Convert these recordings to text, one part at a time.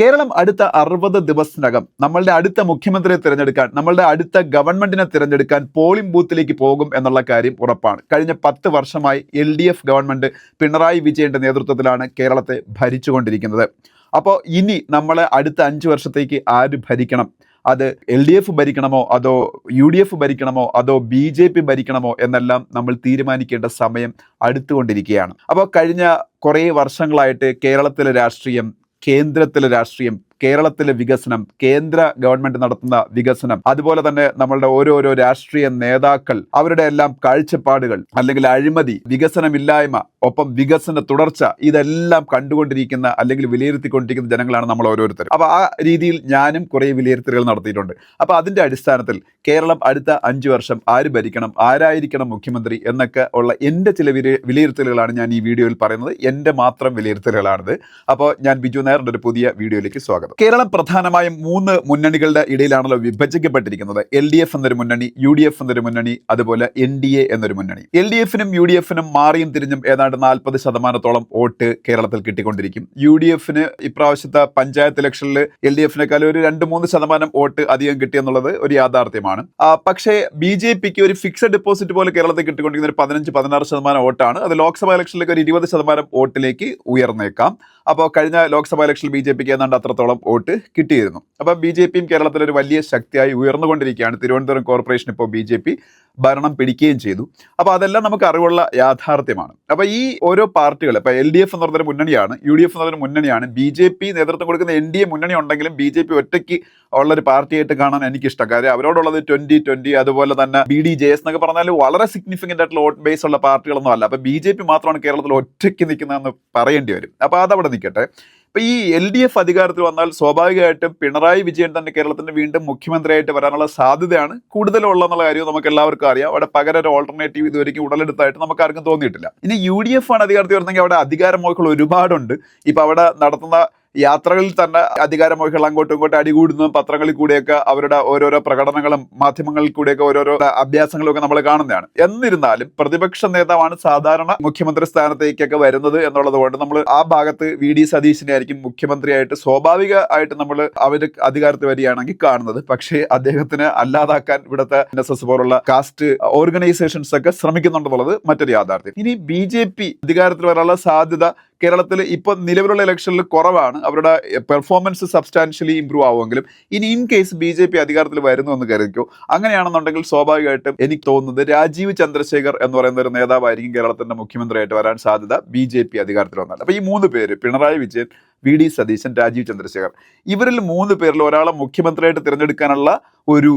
കേരളം അടുത്ത അറുപത് ദിവസത്തിനകം നമ്മളുടെ അടുത്ത മുഖ്യമന്ത്രിയെ തിരഞ്ഞെടുക്കാൻ നമ്മളുടെ അടുത്ത ഗവൺമെന്റിനെ തിരഞ്ഞെടുക്കാൻ പോളിംഗ് ബൂത്തിലേക്ക് പോകും എന്നുള്ള കാര്യം ഉറപ്പാണ്. കഴിഞ്ഞ പത്ത് വർഷമായി L D F government Pinarayi വിജയന്റെ നേതൃത്വത്തിലാണ് കേരളത്തെ ഭരിച്ചുകൊണ്ടിരിക്കുന്നത്. അപ്പോൾ ഇനി നമ്മളെ അടുത്ത അഞ്ച് വർഷത്തേക്ക് ആര് ഭരിക്കണം? അത് എൽ ഡി എഫ് ഭരിക്കണമോ? അതോ യു ഡി എഫ് ഭരിക്കണമോ? അതോ ബി ജെ പി ഭരിക്കണമോ? എന്നെല്ലാം നമ്മൾ തീരുമാനിക്കേണ്ട സമയം അടുത്തുകൊണ്ടിരിക്കുകയാണ്. അപ്പോൾ കഴിഞ്ഞ കുറേ വർഷങ്ങളായിട്ട് കേരളത്തിലെ രാഷ്ട്രീയം കേന്ദ്രത്തിലെ രാഷ്ട്രീയം കേരളത്തിലെ വികസനം കേന്ദ്ര ഗവൺമെന്റ് നടത്തുന്ന വികസനം അതുപോലെ തന്നെ നമ്മളുടെ ഓരോരോ രാഷ്ട്രീയ നേതാക്കൾ അവരുടെ എല്ലാം കാഴ്ചപ്പാടുകൾ അല്ലെങ്കിൽ അഴിമതി വികസനമില്ലായ്മ ഒപ്പം വികസന തുടർച്ച ഇതെല്ലാം കണ്ടുകൊണ്ടിരിക്കുന്ന അല്ലെങ്കിൽ വിലയിരുത്തിക്കൊണ്ടിരിക്കുന്ന ജനങ്ങളാണ് നമ്മൾ ഓരോരുത്തർ അപ്പൊ ആ രീതിയിൽ ഞാനും കുറെ വിലയിരുത്തലുകൾ നടത്തിയിട്ടുണ്ട്. അപ്പൊ അതിന്റെ അടിസ്ഥാനത്തിൽ കേരളം അടുത്ത അഞ്ചു വർഷം ആര് ഭരിക്കണം ആരായിരിക്കണം മുഖ്യമന്ത്രി എന്നൊക്കെ ഉള്ള എന്റെ ചില വിലയിരുത്തലുകളാണ് ഞാൻ ഈ വീഡിയോയിൽ പറയുന്നത്. എന്റെ മാത്രം വിലയിരുത്തലുകളാണിത്. അപ്പോൾ ഞാൻ ബിജു നായരുടെ ഒരു പുതിയ വീഡിയോയിലേക്ക് സ്വാഗതം. കേരളം പ്രധാനമായും മൂന്ന് മുന്നണികളുടെ ഇടയിലാണല്ലോ വിഭജിക്കപ്പെട്ടിരിക്കുന്നത്. എൽ ഡി എഫ് എന്നൊരു മുന്നണി യു ഡി എഫ് എന്നൊരു മുന്നണി അതുപോലെ എൻ ഡി എ എന്നൊരു മുന്നണി. എൽ ഡി എഫിനും യു ഡി എഫിനും മാറിയും തിരിഞ്ഞും ഏതാണ്ട് നാൽപ്പത് ശതമാനത്തോളം വോട്ട് കേരളത്തിൽ കിട്ടിക്കൊണ്ടിരിക്കും. യു ഡി എഫിന് ഇപ്രാവശ്യത്തെ പഞ്ചായത്ത് ഇലക്ഷനിൽ എൽ ഡി എഫിനേക്കാൾ ഒരു രണ്ട് മൂന്ന് ശതമാനം വോട്ട് അധികം കിട്ടിയെന്നുള്ളത് ഒരു യാഥാർത്ഥ്യമാണ്. പക്ഷേ ബി ജെ പിക്ക് ഒരു ഫിക്സഡ് ഡെപ്പോസിറ്റ് പോലെ കേരളത്തിൽ കിട്ടിക്കൊണ്ടിരിക്കുന്ന ഒരു പതിനഞ്ച് പതിനാറ് ശതമാനം വോട്ടാണ്. അത് ലോക്സഭാ ഇലക്ഷനിലേക്ക് ഒരു ഇരുപത് ശതമാനം വോട്ടിലേക്ക് ഉയർന്നേക്കാം. അപ്പോൾ കഴിഞ്ഞ ലോക്സഭാ ഇലക്ഷനിൽ ബി ജെ പിക്ക് ഏതാണ്ട് അത്രത്തോളം വോട്ട് കിട്ടിയിരുന്നു. അപ്പോൾ ബി ജെ പിയും കേരളത്തിൽ ഒരു വലിയ ശക്തിയായി ഉയർന്നുകൊണ്ടിരിക്കുകയാണ്. തിരുവനന്തപുരം കോർപ്പറേഷൻ ഇപ്പോൾ ബി ജെ പി ഭരണം പിടിക്കുകയും ചെയ്തു. അപ്പോൾ അതെല്ലാം നമുക്ക് അറിവുള്ള യാഥാർത്ഥ്യമാണ്. അപ്പോൾ ഈ ഓരോ പാർട്ടികൾ ഇപ്പോൾ എൽ ഡി എഫ് എന്ന് പറഞ്ഞൊരു മുന്നണിയാണ് യു ഡി എഫ് എന്ന് പറഞ്ഞൊരു മുന്നണിയാണ് ബി ജെ പി നേതൃത്വം കൊടുക്കുന്ന എൻ ഡി എ മുന്നണി ഉണ്ടെങ്കിലും ബി ജെ പി ഒറ്റയ്ക്ക് ഉള്ളൊരു പാർട്ടിയായിട്ട് കാണാൻ എനിക്കിഷ്ടം. കാര്യം അവരോടുള്ളത് ട്വന്റി ട്വന്റി അതുപോലെ തന്നെ ബി ഡി ജെ എസ് എന്നൊക്കെ പറഞ്ഞാൽ വളരെ സിഗ്നിഫിക്കന്റ് ആയിട്ടുള്ള വോട്ട് ബേസ് ഉള്ള പാർട്ടികളൊന്നും അല്ല. അപ്പോൾ ബി ജെ പി മാത്രമാണ് കേരളത്തിൽ ഒറ്റയ്ക്ക് നിൽക്കുന്നതെന്ന് പറയേണ്ടി വരും. അപ്പോൾ അതവിടെ നിൽക്കട്ടെ. ഇപ്പൊ ഈ എൽ ഡി എഫ് അധികാരത്തിൽ വന്നാൽ സ്വാഭാവികമായിട്ടും പിണറായി വിജയൻ തന്നെ കേരളത്തിന്റെ വീണ്ടും മുഖ്യമന്ത്രിയായിട്ട് വരാനുള്ള സാധ്യതയാണ് കൂടുതലുള്ളതെന്നുള്ള കാര്യം നമുക്ക് എല്ലാവർക്കും അറിയാം. അവിടെ പകരം ഒരു ഓൾട്ടർനേറ്റീവ് ഇതുവരെയ്ക്കും ഉടലെടുത്തായിട്ട് നമുക്ക് ആർക്കും തോന്നിയിട്ടില്ല. ഇനി യു ഡി എഫ് ആണ് അധികാരത്തിൽ വരുന്നെങ്കിൽ അവിടെ അധികാരമോക്കൾ ഒരുപാടുണ്ട്. ഇപ്പൊ അവിടെ നടത്തുന്ന യാത്രകളിൽ തന്നെ അധികാരമോഹികൾ അങ്ങോട്ടും ഇങ്ങോട്ടും അടികൂടുന്നതും പത്രങ്ങളിൽ കൂടെയൊക്കെ അവരുടെ ഓരോരോ പ്രകടനങ്ങളും മാധ്യമങ്ങളിൽ കൂടെയൊക്കെ ഓരോരോ അഭ്യാസങ്ങളും ഒക്കെ നമ്മൾ കാണുന്നതാണ്. എന്നിരുന്നാലും പ്രതിപക്ഷ നേതാവാണ് സാധാരണ മുഖ്യമന്ത്രി സ്ഥാനത്തേക്കൊക്കെ വരുന്നത് എന്നുള്ളത് കൊണ്ട് നമ്മൾ ആ ഭാഗത്ത് വി ഡി സതീശിനെ ആയിരിക്കും മുഖ്യമന്ത്രിയായിട്ട് സ്വാഭാവികമായിട്ട് നമ്മൾ അവർ അധികാരത്തിൽ വരികയാണെങ്കിൽ കാണുന്നത്. പക്ഷേ അദ്ദേഹത്തിന് അല്ലാതാക്കാൻ ഇവിടുത്തെ എൻ എസ് എസ് പോലുള്ള കാസ്റ്റ് ഓർഗനൈസേഷൻസ് ഒക്കെ ശ്രമിക്കുന്നുണ്ടെന്നുള്ളത് മറ്റൊരു യാഥാർത്ഥ്യം. ഇനി ബി ജെ പി അധികാരത്തിൽ വരാനുള്ള സാധ്യത കേരളത്തിൽ ഇപ്പൊ നിലവിലുള്ള ഇലക്ഷനിൽ കുറവാണ്. അവരുടെ പെർഫോമൻസ് സബ്സ്റ്റാൻഷ്യലി ഇമ്പ്രൂവ് ആവുമെങ്കിലും ഇനി in case B J P അധികാരത്തിൽ വരുന്നു എന്ന് കരുതിക്കോ അങ്ങനെയാണെന്നുണ്ടെങ്കിൽ സ്വാഭാവികമായിട്ടും എനിക്ക് തോന്നുന്നത് രാജീവ് ചന്ദ്രശേഖർ എന്ന് പറയുന്ന ഒരു നേതാവായിരിക്കും കേരളത്തിന്റെ മുഖ്യമന്ത്രിയായിട്ട് വരാൻ സാധ്യത ബി ജെ പി അധികാരത്തിൽ വന്നാൽ. അപ്പോൾ ഈ മൂന്ന് പേര് പിണറായി വിജയൻ വി ഡി സതീശൻ രാജീവ് ചന്ദ്രശേഖർ ഇവരിൽ മൂന്ന് പേരിൽ ഒരാളെ മുഖ്യമന്ത്രിയായിട്ട് തിരഞ്ഞെടുക്കാനുള്ള ഒരു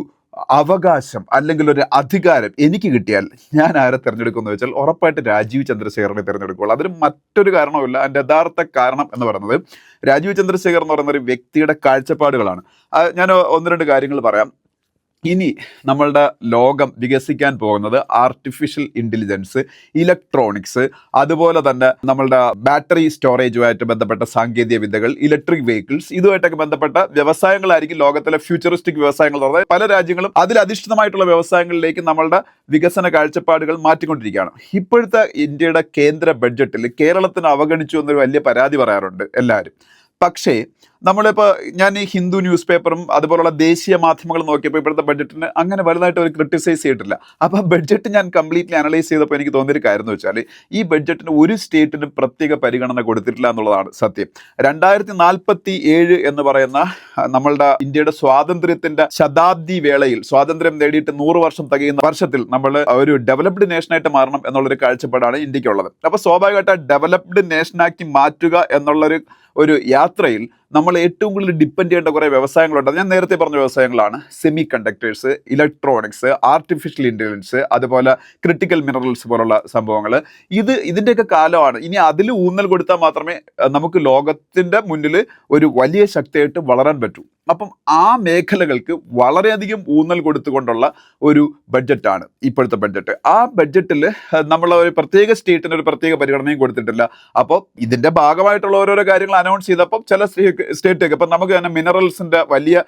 അവകാശം അല്ലെങ്കിൽ ഒരു അധികാരം എനിക്ക് കിട്ടിയാൽ ഞാൻ ആരെ തിരഞ്ഞെടുക്കുമെന്ന് വെച്ചാൽ ഉറപ്പായിട്ട് രാജീവ് ചന്ദ്രശേഖരനെ തിരഞ്ഞെടുക്കുള്ളൂ. അതിന് മറ്റൊരു കാരണമില്ല അതിന്റെ യഥാർത്ഥ കാരണം എന്ന് പറയുന്നത് രാജീവ് ചന്ദ്രശേഖർ എന്ന് പറയുന്ന ഒരു വ്യക്തിയുടെ കാഴ്ചപ്പാടുകളാണ്. ഞാൻ ഒന്ന് രണ്ട് കാര്യങ്ങൾ പറയാം. ഇനി നമ്മളുടെ ലോകം വികസിക്കാൻ പോകുന്നത് ആർട്ടിഫിഷ്യൽ ഇന്റലിജൻസ് ഇലക്ട്രോണിക്സ് അതുപോലെ തന്നെ നമ്മളുടെ ബാറ്ററി സ്റ്റോറേജുമായിട്ട് ബന്ധപ്പെട്ട സാങ്കേതിക വിദ്യകൾ ഇലക്ട്രിക് വെഹിക്കിൾസ് ഇതുമായിട്ടൊക്കെ ബന്ധപ്പെട്ട വ്യവസായങ്ങളായിരിക്കും ലോകത്തിലെ ഫ്യൂച്ചറിസ്റ്റിക് വ്യവസായങ്ങൾ എന്ന് പല രാജ്യങ്ങളും അതിലധിഷ്ഠിതമായിട്ടുള്ള വ്യവസായങ്ങളിലേക്ക് നമ്മളുടെ വികസന കാഴ്ചപ്പാടുകൾ മാറ്റിക്കൊണ്ടിരിക്കുകയാണ്. ഇപ്പോഴത്തെ ഇന്ത്യയുടെ കേന്ദ്ര ബഡ്ജറ്റിൽ കേരളത്തിന് അവഗണിച്ചു എന്നൊരു വലിയ പരാതി പറയാറുണ്ട് എല്ലാവരും. പക്ഷേ നമ്മളിപ്പോൾ ഞാൻ ഈ ഹിന്ദു ന്യൂസ് പേപ്പറും അതുപോലുള്ള ദേശീയ മാധ്യമങ്ങൾ നോക്കിയപ്പോൾ ഇപ്പോഴത്തെ ബഡ്ജറ്റിന് അങ്ങനെ വലുതായിട്ട് അവർ ക്രിട്ടിസൈസ് ചെയ്തിട്ടില്ല. അപ്പോൾ ബഡ്ജറ്റ് ഞാൻ കംപ്ലീറ്റ്ലി അനലൈസ് ചെയ്തപ്പോൾ എനിക്ക് തോന്നിയൊരു കാര്യം എന്ന് വെച്ചാൽ ഈ ബഡ്ജറ്റിന് ഒരു സ്റ്റേറ്റിനും പ്രത്യേക പരിഗണന കൊടുത്തിട്ടില്ല എന്നുള്ളതാണ് സത്യം. രണ്ടായിരത്തി നാൽപ്പത്തി ഏഴ് എന്ന് പറയുന്ന നമ്മളുടെ ഇന്ത്യയുടെ സ്വാതന്ത്ര്യത്തിന്റെ ശതാബ്ദി വേളയിൽ സ്വാതന്ത്ര്യം നേടിയിട്ട് നൂറ് വർഷം തികയുന്ന വർഷത്തിൽ നമ്മൾ ഒരു ഡെവലപ്ഡ് നേഷനായിട്ട് മാറണം എന്നുള്ളൊരു കാഴ്ചപ്പാടാണ് ഇന്ത്യക്കുള്ളത്. അപ്പോൾ സ്വാഭാവികമായിട്ട് ഡെവലപ്ഡ് നേഷനാക്കി മാറ്റുക എന്നുള്ളൊരു ഒരു യാത്രയിൽ നമ്മൾ ഏറ്റവും കൂടുതൽ ഡിപ്പെൻഡ് ചെയ്യേണ്ട കുറേ വ്യവസായങ്ങളുണ്ട്. ഞാൻ നേരത്തെ പറഞ്ഞ വ്യവസായങ്ങളാണ്. Semi conductors electronics artificial intelligence അതുപോലെ ക്രിട്ടിക്കൽ മിനറൽസ് പോലുള്ള സംഭവങ്ങൾ. ഇത് ഇതിന്റെയൊക്കെ കാലമാണ്. ഇനി അതിൽ ഊന്നൽ കൊടുത്താൽ മാത്രമേ നമുക്ക് ലോകത്തിന്റെ മുന്നിൽ ഒരു വലിയ ശക്തിയായിട്ട് വളരാൻ പറ്റൂ. അപ്പം ആ മേഖലകൾക്ക് വളരെയധികം ഊന്നൽ കൊടുത്തുകൊണ്ടുള്ള ഒരു ബഡ്ജറ്റാണ് ഇപ്പോഴത്തെ ബഡ്ജറ്റ്. ആ ബഡ്ജറ്റിൽ നമ്മൾ ഒരു പ്രത്യേക സ്റ്റേറ്റിന് ഒരു പ്രത്യേക പരിഗണനയും കൊടുത്തിട്ടില്ല. അപ്പോൾ ഇതിന്റെ ഭാഗമായിട്ടുള്ള ഓരോരോ കാര്യങ്ങൾ അനൗൺസ് ചെയ്തപ്പോൾ ചില സ്റ്റേറ്റ് ഇപ്പം നമുക്ക് തന്നെ മിനറൽസിന്റെ വലിയ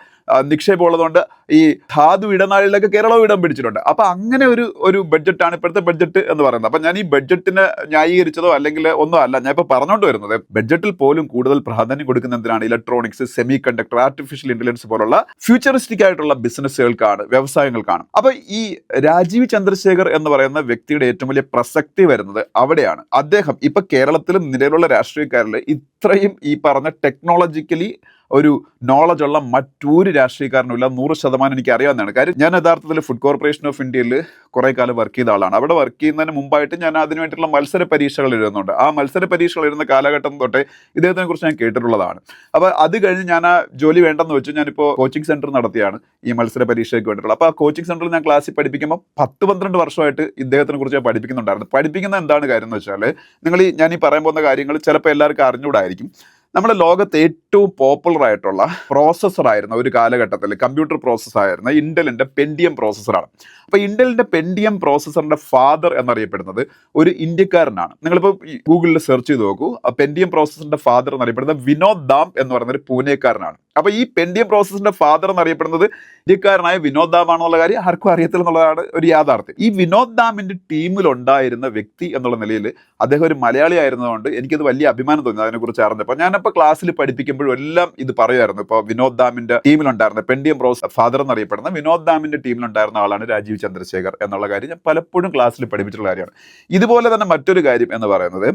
നിക്ഷേപം ഉള്ളതുകൊണ്ട് ഈ ധാതു ഇടനാഴികളിലൊക്കെ കേരളവും ഇടം പിടിച്ചിട്ടുണ്ട്. അപ്പോൾ അങ്ങനെ ഒരു ഒരു ബഡ്ജറ്റാണ് ഇപ്പോഴത്തെ ബഡ്ജറ്റ് എന്ന് പറയുന്നത്. അപ്പം ഞാൻ ഈ ബഡ്ജറ്റിനെ ന്യായീകരിച്ചതോ അല്ലെങ്കിൽ ഒന്നും അല്ല ഞാൻ ഇപ്പോൾ പറഞ്ഞുകൊണ്ട് വരുന്നത് ബഡ്ജറ്റിൽ പോലും കൂടുതൽ പ്രാധാന്യം കൊടുക്കുന്ന എന്തിനാണ് electronics semi conductor artificial intelligence പോലുള്ള ഫ്യൂച്ചറിസ്റ്റിക് ആയിട്ടുള്ള ബിസിനസ്സുകൾക്കാണ് വ്യവസായങ്ങൾക്കാണ്. അപ്പോൾ ഈ രാജീവ് ചന്ദ്രശേഖർ എന്ന് പറയുന്ന വ്യക്തിയുടെ ഏറ്റവും വലിയ പ്രസക്തി വരുന്നത് അവിടെയാണ്. അദ്ദേഹം ഇപ്പം കേരളത്തിലും നിലവിലുള്ള രാഷ്ട്രീയക്കാരിൽ ഇത്രയും ഈ പറഞ്ഞ ടെക്നോളജിക്കലി ഒരു നോളജ് ഉള്ള മറ്റൊരു രാഷ്ട്രീയക്കാരനും ഇല്ല നൂറ് ശതമാനം എനിക്ക് അറിയാവുന്നതാണ്. കാര്യം ഞാൻ യഥാർത്ഥത്തിൽ ഫുഡ് കോർപ്പറേഷൻ ഓഫ് ഇന്ത്യയിൽ കുറേ കാലം വർക്ക് ചെയ്ത ആളാണ്. അവിടെ വർക്ക് ചെയ്യുന്നതിന് മുമ്പായിട്ട് ഞാൻ അതിന് വേണ്ടിയിട്ടുള്ള മത്സര പരീക്ഷകൾ എഴുതുന്നുണ്ട്. ആ മത്സര പരീക്ഷകൾ എഴുതുന്ന കാലഘട്ടം തൊട്ടേ ഇദ്ദേഹത്തിനെ കുറിച്ച് ഞാൻ കേട്ടിട്ടുള്ളതാണ്. അപ്പോൾ അത് കഴിഞ്ഞ് ഞാൻ ആ ജോലി വേണ്ടെന്ന് വെച്ചു ഞാനിപ്പോൾ കോച്ചിങ് സെന്റർ നടത്തിയാണ് ഈ മത്സര പരീക്ഷയ്ക്ക് വേണ്ടിയിട്ടുള്ളത് അപ്പോൾ ആ കോച്ചിങ് സെന്ററിൽ ഞാൻ ക്ലാസ്സിൽ പഠിപ്പിക്കുമ്പോൾ പത്ത് പന്ത്രണ്ട് വർഷമായിട്ട് ഇദ്ദേഹത്തിനെ കുറിച്ച് ഞാൻ പഠിപ്പിക്കുന്നുണ്ടായിരുന്നു. പഠിപ്പിക്കുന്ന എന്താണ് കാര്യം എന്ന് വെച്ചാൽ നിങ്ങൾ ഈ ഞാൻ ഈ പറയാൻ പോകുന്ന കാര്യങ്ങൾ ചിലപ്പോൾ എല്ലാവർക്കും അറിഞ്ഞുകൂടായിരിക്കും നമ്മുടെ ലോകത്ത് ഏറ്റവും പോപ്പുലർ ആയിട്ടുള്ള പ്രോസസ്സർ ആയിരുന്ന ഒരു കാലഘട്ടത്തിൽ കമ്പ്യൂട്ടർ പ്രോസസ്സർ ആയിരുന്ന ഇന്റലിന്റെ പെൻഡിയം പ്രോസസ്സറാണ് അപ്പോൾ ഇന്റലിന്റെ പെൻഡിയം പ്രോസസ്സറിന്റെ ഫാദർ എന്നറിയപ്പെടുന്നത് ഒരു ഇന്ത്യക്കാരനാണ്. നിങ്ങളിപ്പോൾ ഗൂഗിളിൽ സെർച്ച് ചെയ്ത് നോക്കൂ. പെൻഡിയം പ്രോസസ്സറിന്റെ ഫാദർ എന്നറിയപ്പെടുന്നത് വിനോദ് ദാം എന്ന് പറയുന്ന ഒരു പൂനെക്കാരനാണ്. അപ്പോൾ ഈ പെൻഡിയം പ്രോസസ്സിന്റെ ഫാദർ എന്നറിയപ്പെടുന്നത് ഇന്ത്യക്കാരനായ വിനോദ് ദാം ആണെന്നുള്ള കാര്യം ആർക്കും അറിയത്തില്ല എന്നുള്ളതാണ് ഒരു യാഥാർത്ഥ്യം. ഈ വിനോദ് ദാമിന്റെ ടീമിൽ ഉണ്ടായിരുന്ന വ്യക്തി എന്നുള്ള നിലയിൽ അദ്ദേഹം ഒരു മലയാളി ആയിരുന്നതുകൊണ്ട് എനിക്കത് വലിയ അഭിമാനം തോന്നി അതിനെക്കുറിച്ച് അറിഞ്ഞപ്പോൾ. ഞാനിപ്പോൾ ക്ലാസ്സിൽ പഠിപ്പിക്കുമ്പോഴും എല്ലാം ഇത് പറയുമായിരുന്നു. ഇപ്പോൾ വിനോദ് ദാമിന്റെ ടീമിലുണ്ടായിരുന്ന പെൻഡിയം പ്രോസസ് ഫാദർ എന്നറിയപ്പെടുന്ന വിനോദ് ദാമിന്റെ ടീമിലുണ്ടായിരുന്ന ആളാണ് രാജീവ് ചന്ദ്രശേഖർ എന്നുള്ള കാര്യം ഞാൻ പലപ്പോഴും ക്ലാസ്സിൽ പഠിപ്പിച്ചിട്ടുള്ള കാര്യമാണ്. ഇതുപോലെ തന്നെ മറ്റൊരു കാര്യം എന്ന് പറയുന്നത്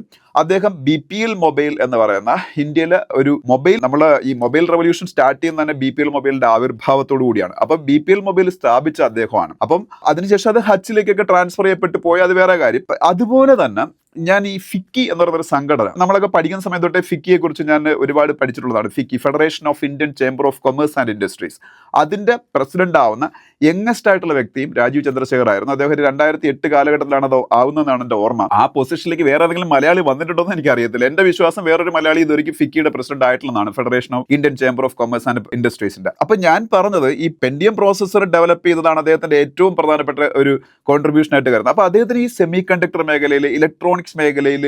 അദ്ദേഹം ബി പി എൽ മൊബൈൽ എന്ന് പറയുന്ന ഇന്ത്യയിലെ ഒരു മൊബൈൽ നമ്മൾ ഈ മൊബൈൽ റവല്യൂഷൻ സ്റ്റാർട്ട് ചെയ്യുന്ന തന്നെ ബി പി എൽ മൊബൈലിന്റെ ആവിർഭാവത്തോടു കൂടിയാണ്. അപ്പം ബി പി എൽ മൊബൈൽ സ്ഥാപിച്ച അദ്ദേഹമാണ്. അപ്പം അതിനുശേഷം അത് ഹച്ചിലേക്കൊക്കെ ട്രാൻസ്ഫർ ചെയ്യപ്പെട്ടു പോയി വേറെ കാര്യം. അതുപോലെ തന്നെ ഞാൻ ഈ ഫിക്കി എന്ന് പറയുന്ന സംഘടന നമ്മളൊക്കെ പഠിക്കുന്ന സമയത്ത് തൊട്ടേ ഫിക്കിയെ കുറിച്ച് ഞാൻ ഒരുപാട് പഠിച്ചിട്ടുള്ളതാണ്. FICCI federation of Indian chamber of commerce and industries അതിന്റെ പ്രസിഡന്റ് ആവുന്ന യങ്ങസ്റ്റ് ആയിട്ടുള്ള വ്യക്തിയും രാജീവ് ചന്ദ്രശേഖർ ആയിരുന്നു. അദ്ദേഹം രണ്ടായിരത്തി എട്ട് കാലഘട്ടത്തിലാണ് അത് ആവുന്നതെന്നാണ് എന്റെ ഓർമ്മ. ആ പൊസിഷനിലേക്ക് വേറെ ഏതെങ്കിലും മലയാളി വന്നിട്ടുണ്ടോ എന്ന് എനിക്ക് അറിയത്തില്ല എന്റെ വിശ്വാസം വേറൊരു മലയാളി ഇതുവരെയ്ക്കും ഫിക്കിയുടെ പ്രസിഡന്റ് ആയിട്ടുള്ളതാണ് federation of Indian chamber of commerce and ഇൻഡസ്ട്രീസിന്റെ അപ്പൊ ഞാൻ പറഞ്ഞത് ഈ പെൻഡിയം പ്രോസസ്സർ ഡെവലപ്പ് ചെയ്തതാണ് അദ്ദേഹത്തിന്റെ ഏറ്റവും പ്രധാനപ്പെട്ട ഒരു കോൺട്രിബ്യൂഷൻ ആയിട്ട് കരുതുന്നത്. അപ്പൊ അദ്ദേഹത്തിന് ഈ സെമി കണ്ടക്ടർ മേഖലയിൽ ഇലക്ട്രോണിക്സ് മേഖലയിൽ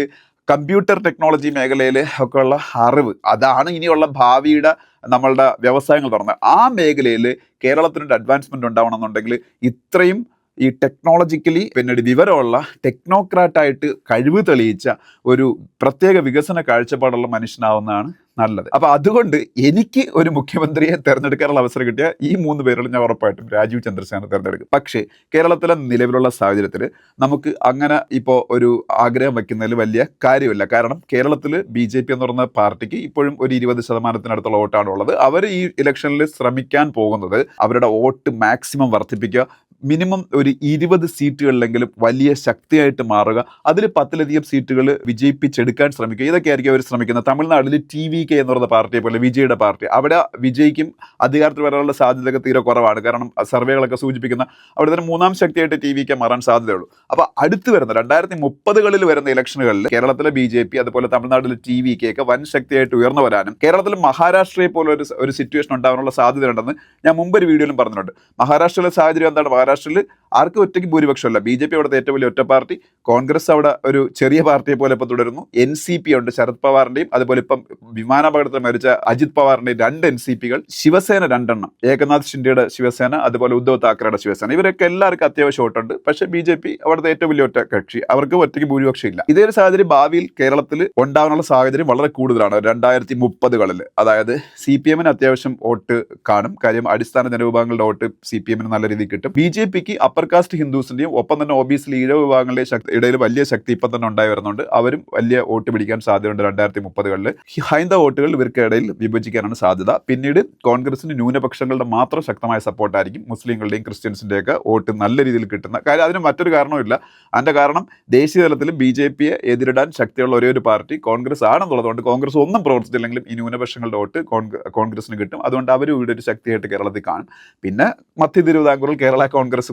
കമ്പ്യൂട്ടർ ടെക്നോളജി മേഖലയിൽ ഒക്കെയുള്ള അറിവ്. അതാണ് ഇനിയുള്ള ഭാവിയുടെ നമ്മളുടെ വ്യവസായങ്ങൾ തുടങ്ങുന്നത്. ആ മേഖലയിൽ കേരളത്തിനൊരു അഡ്വാൻസ്മെന്റ് ഉണ്ടാവണമെന്നുണ്ടെങ്കിൽ ഇത്രയും ഈ ടെക്നോളജിക്കലി പിന്നീട് വിവരമുള്ള ടെക്നോക്രാറ്റായിട്ട് കഴിവ് തെളിയിച്ച ഒരു പ്രത്യേക വികസന കാഴ്ചപ്പാടുള്ള മനുഷ്യനാവുന്നതാണ് നല്ലത്. അപ്പൊ അതുകൊണ്ട് എനിക്ക് ഒരു മുഖ്യമന്ത്രിയെ തെരഞ്ഞെടുക്കാനുള്ള അവസരം കിട്ടിയ ഈ മൂന്ന് പേരിൽ ഞാൻ ഉറപ്പായിട്ടും രാജീവ് ചന്ദ്രസേന തിരഞ്ഞെടുക്കും. പക്ഷേ കേരളത്തിലെ നിലവിലുള്ള സാഹചര്യത്തിൽ നമുക്ക് അങ്ങനെ ഇപ്പോൾ ഒരു ആഗ്രഹം വയ്ക്കുന്നതിൽ വലിയ കാര്യമില്ല. കാരണം കേരളത്തിൽ ബി ജെ പി എന്ന് പറയുന്ന പാർട്ടിക്ക് ഇപ്പോഴും ഒരു ഇരുപത് ശതമാനത്തിനടുത്തുള്ള വോട്ടാണ് ഉള്ളത്. അവർ ഈ ഇലക്ഷനിൽ ശ്രമിക്കാൻ പോകുന്നത് അവരുടെ വോട്ട് മാക്സിമം വർദ്ധിപ്പിക്കുക മിനിമം ഒരു ഇരുപത് സീറ്റുകളിലെങ്കിലും വലിയ ശക്തിയായിട്ട് മാറുക. അതിൽ പത്തിലധികം സീറ്റുകൾ വിജയിപ്പിച്ചെടുക്കാൻ ശ്രമിക്കുക. ഇതൊക്കെയായിരിക്കും അവർ ശ്രമിക്കുന്നത്. തമിഴ്നാട്ടിൽ ടി വി കെ എന്ന് പറയുന്ന പാർട്ടിയെ പോലെ വിജയുടെ പാർട്ടി. അവിടെ വിജയിക്കും അധികാരത്തിൽ വരാനുള്ള സാധ്യതയൊക്കെ തീരെ കുറവാണ്. കാരണം സർവേകളൊക്കെ സൂചിപ്പിക്കുന്ന അവിടെ തന്നെ മൂന്നാം ശക്തിയായിട്ട് ടി വി കെ മാറാൻ സാധ്യതയുള്ളൂ. അപ്പോൾ അടുത്ത് വരുന്ന രണ്ടായിരത്തി മുപ്പതുകളിൽ വരുന്ന ഇലക്ഷനുകളിൽ കേരളത്തിലെ ബി ജെ പി അതുപോലെ തമിഴ്നാട്ടിലെ ടി വി കെ ഒക്കെ വൻ ശക്തിയായിട്ട് ഉയർന്നു വരാനും കേരളത്തിൽ മഹാരാഷ്ട്രയെ പോലെ ഒരു ഒരു സിറ്റുവേഷൻ ഉണ്ടാകാനുള്ള സാധ്യതയുണ്ടെന്ന് ഞാൻ മുമ്പ് ഒരു വീഡിയോയിലും പറഞ്ഞിട്ടുണ്ട്. മഹാരാഷ്ട്രയിലെ സാഹചര്യം എന്താണ്? മഹാരാഷ്ട്രയിൽ ആർക്കും ഒറ്റയ്ക്ക് ഭൂരിപക്ഷമല്ല. ബി ജെ പി അവിടുത്തെ ഏറ്റവും വലിയ ഒറ്റ പാർട്ടി കോൺഗ്രസ് അവിടെ ഒരു ചെറിയ പാർട്ടിയെ പോലെ ഇപ്പോൾ തുടരുന്നു. എൻ സി പി ഉണ്ട് ശരത് പവാറിന്റെയും അതുപോലെ ഇപ്പം വിമാനാപകടത്തിൽ മരിച്ച അജിത് പവാറിന്റെയും രണ്ട് എൻ സി പികൾ. ശിവസേന രണ്ടെണ്ണം. ഏകനാഥ് ഷിൻഡെയുടെ ശിവസേന അതുപോലെ ഉദ്ധവ് താക്കറയുടെ ശിവസേന. ഇവരൊക്കെ എല്ലാവർക്കും അത്യാവശ്യം വോട്ടുണ്ട്. പക്ഷേ ബി ജെ പി അവിടുത്തെ ഏറ്റവും വലിയ ഒറ്റ കക്ഷി. അവർക്ക് ഒറ്റയ്ക്ക് ഭൂരിപക്ഷം ഇല്ല ഇതേ ഒരു സാഹചര്യം ഭാവിയിൽ കേരളത്തിൽ ഉണ്ടാകാനുള്ള സാഹചര്യം വളരെ കൂടുതലാണ്. രണ്ടായിരത്തി മുപ്പതുകളിൽ അതായത് സി പി എമ്മിന് അത്യാവശ്യം വോട്ട് കാണും. കാര്യം അടിസ്ഥാന ജനവിഭാഗങ്ങളുടെ വോട്ട് സി പി എമ്മിന് നല്ല രീതിയിൽ കിട്ടും. ബി ജെ പിക്ക് അപ്പർ കാസ്റ്റ് ഹിന്ദുസിന്റെയും ഒപ്പം തന്നെ ഒബിയസ്ലി വിഭാഗങ്ങളുടെ ഈഴ വിഭാഗങ്ങളുടെയും ശക്തി ഇടയിൽ വലിയ ശക്തി ഇപ്പം തന്നെ ഉണ്ടായി വരുന്നുണ്ട് അവരും വലിയ വോട്ട് പിടിക്കാൻ സാധ്യതയുണ്ട് രണ്ടായിരത്തി മുപ്പതുകളിൽ ഹൈന്ദവ വോട്ടുകൾ ഇവർക്കിടയിൽ വിഭജിക്കാനാണ് സാധ്യത. പിന്നീട് കോൺഗ്രസിന് ന്യൂനപക്ഷങ്ങളുടെ മാത്രം ശക്തമായ സപ്പോർട്ടായിരിക്കും മുസ്ലിങ്ങളുടെയും ക്രിസ്ത്യൻസിന്റെയൊക്കെ വോട്ട് നല്ല രീതിയിൽ കിട്ടുന്ന കാര്യം. അതിന് മറ്റൊരു കാരണമില്ല അതിന്റെ കാരണം ദേശീയ തലത്തിൽ ബി ജെ പിയെ എതിരിടാൻ ശക്തിയുള്ള ഒരേ ഒരു പാർട്ടി കോൺഗ്രസ് ആണെന്നുള്ളതുകൊണ്ട് കോൺഗ്രസ് ഒന്നും പ്രവർത്തിച്ചില്ലെങ്കിലും ഈ ന്യൂനപക്ഷങ്ങളുടെ വോട്ട് കോൺഗ്രസിന് കിട്ടും. അതുകൊണ്ട് അവർ ഇവിടെ ഒരു ശക്തിയായിട്ട് കേരളത്തിൽ കാണും. പിന്നെ മധ്യ തിരുവിതാംകൂറിൽ കേരള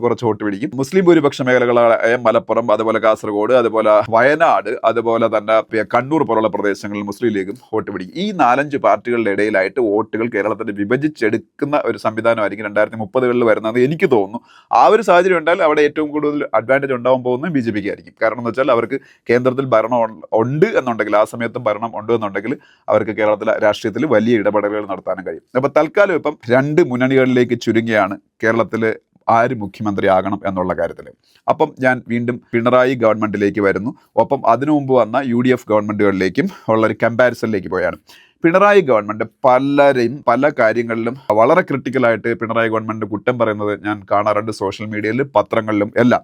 കുറച്ച് വോട്ട് പിടിക്കും. മുസ്ലിം ഭൂരിപക്ഷ മേഖലകളായ മലപ്പുറം അതുപോലെ കാസർഗോഡ് അതുപോലെ വയനാട് അതുപോലെ തന്നെ കണ്ണൂർ പോലുള്ള പ്രദേശങ്ങളിൽ മുസ്ലിം ലീഗും വോട്ട് പിടിക്കും. ഈ നാലഞ്ച് പാർട്ടികളുടെ ഇടയിലായിട്ട് വോട്ടുകൾ കേരളത്തിൽ വിഭജിച്ചെടുക്കുന്ന ഒരു സംവിധാനമായിരിക്കും രണ്ടായിരത്തി മുപ്പതുകളിൽ വരുന്നത് എനിക്ക് തോന്നുന്നു. ആ ഒരു സാഹചര്യം ഉണ്ടായാൽ അവിടെ ഏറ്റവും കൂടുതൽ അഡ്വാന്റേജ് ഉണ്ടാവാൻ പോകുന്നത് ബി ജെ പിക്ക് ആയിരിക്കും. കാരണം എന്ന് വെച്ചാൽ അവർക്ക് കേന്ദ്രത്തിൽ ഭരണം ഉണ്ട് എന്നുണ്ടെങ്കിൽ ആ സമയത്തും ഭരണം ഉണ്ട് എന്നുണ്ടെങ്കിൽ അവർക്ക് കേരളത്തിലെ രാഷ്ട്രീയത്തിൽ വലിയ ഇടപെടലുകൾ നടത്താനും കഴിയും. അപ്പോൾ തൽക്കാലം ഇപ്പം രണ്ട് മുന്നണികളിലേക്ക് ചുരുങ്ങിയാണ് കേരളത്തിൽ ആര് മുഖ്യമന്ത്രിയാകണം എന്നുള്ള കാര്യത്തിൽ അപ്പം ഞാൻ വീണ്ടും പിണറായി ഗവൺമെന്റിലേക്ക് വരുന്നു. ഒപ്പം അതിനു മുമ്പ് വന്ന യു ഡി എഫ് ഗവൺമെന്റുകളിലേക്കും ഉള്ള ഒരു കമ്പാരിസണിലേക്ക് പോയാണ്. പിണറായി ഗവൺമെന്റ് പലരെയും പല കാര്യങ്ങളിലും വളരെ ക്രിട്ടിക്കലായിട്ട് പിണറായി ഗവൺമെന്റ് കുറ്റം പറയുന്നത് ഞാൻ കാണാറുണ്ട് സോഷ്യൽ മീഡിയയിൽ പത്രങ്ങളിലും എല്ലാം.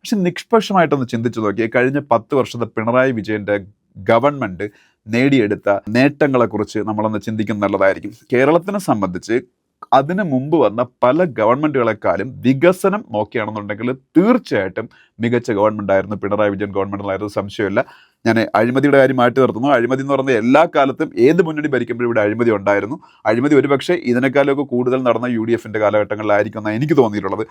പക്ഷെ നിഷ്പക്ഷമായിട്ടൊന്ന് ചിന്തിച്ചു നോക്കി കഴിഞ്ഞ പത്ത് വർഷത്തെ പിണറായി വിജയന്റെ ഗവൺമെന്റ് നേടിയെടുത്ത നേട്ടങ്ങളെക്കുറിച്ച് നമ്മളൊന്ന് ചിന്തിക്കുന്ന നല്ലതായിരിക്കും കേരളത്തിനെ സംബന്ധിച്ച് അതിനു മുമ്പ് വന്ന പല ഗവൺമെന്റുകളെക്കാളും വികസനം നോക്കുകയാണെന്നുണ്ടെങ്കിൽ തീർച്ചയായിട്ടും മികച്ച ഗവൺമെന്റ് ആയിരുന്നു പിണറായി വിജയൻ ഗവൺമെന്റ് ആയിരുന്നു സംശയമില്ല. ഞാൻ അഴിമതിയുടെ കാര്യം മാറ്റി നിർത്തുന്നു. അഴിമതി എന്ന് പറയുന്നത് എല്ലാ കാലത്തും ഏത് മുന്നണി ഭരിക്കുമ്പോഴും ഇവിടെ അഴിമതി ഉണ്ടായിരുന്നു. അഴിമതി ഒരുപക്ഷെ ഇതിനേക്കാളൊക്കെ കൂടുതൽ നടന്ന യു ഡി എഫിന്റെ കാലഘട്ടങ്ങളിലായിരിക്കും എന്നാണ് എനിക്ക് തോന്നിയിട്ടുള്ളത്.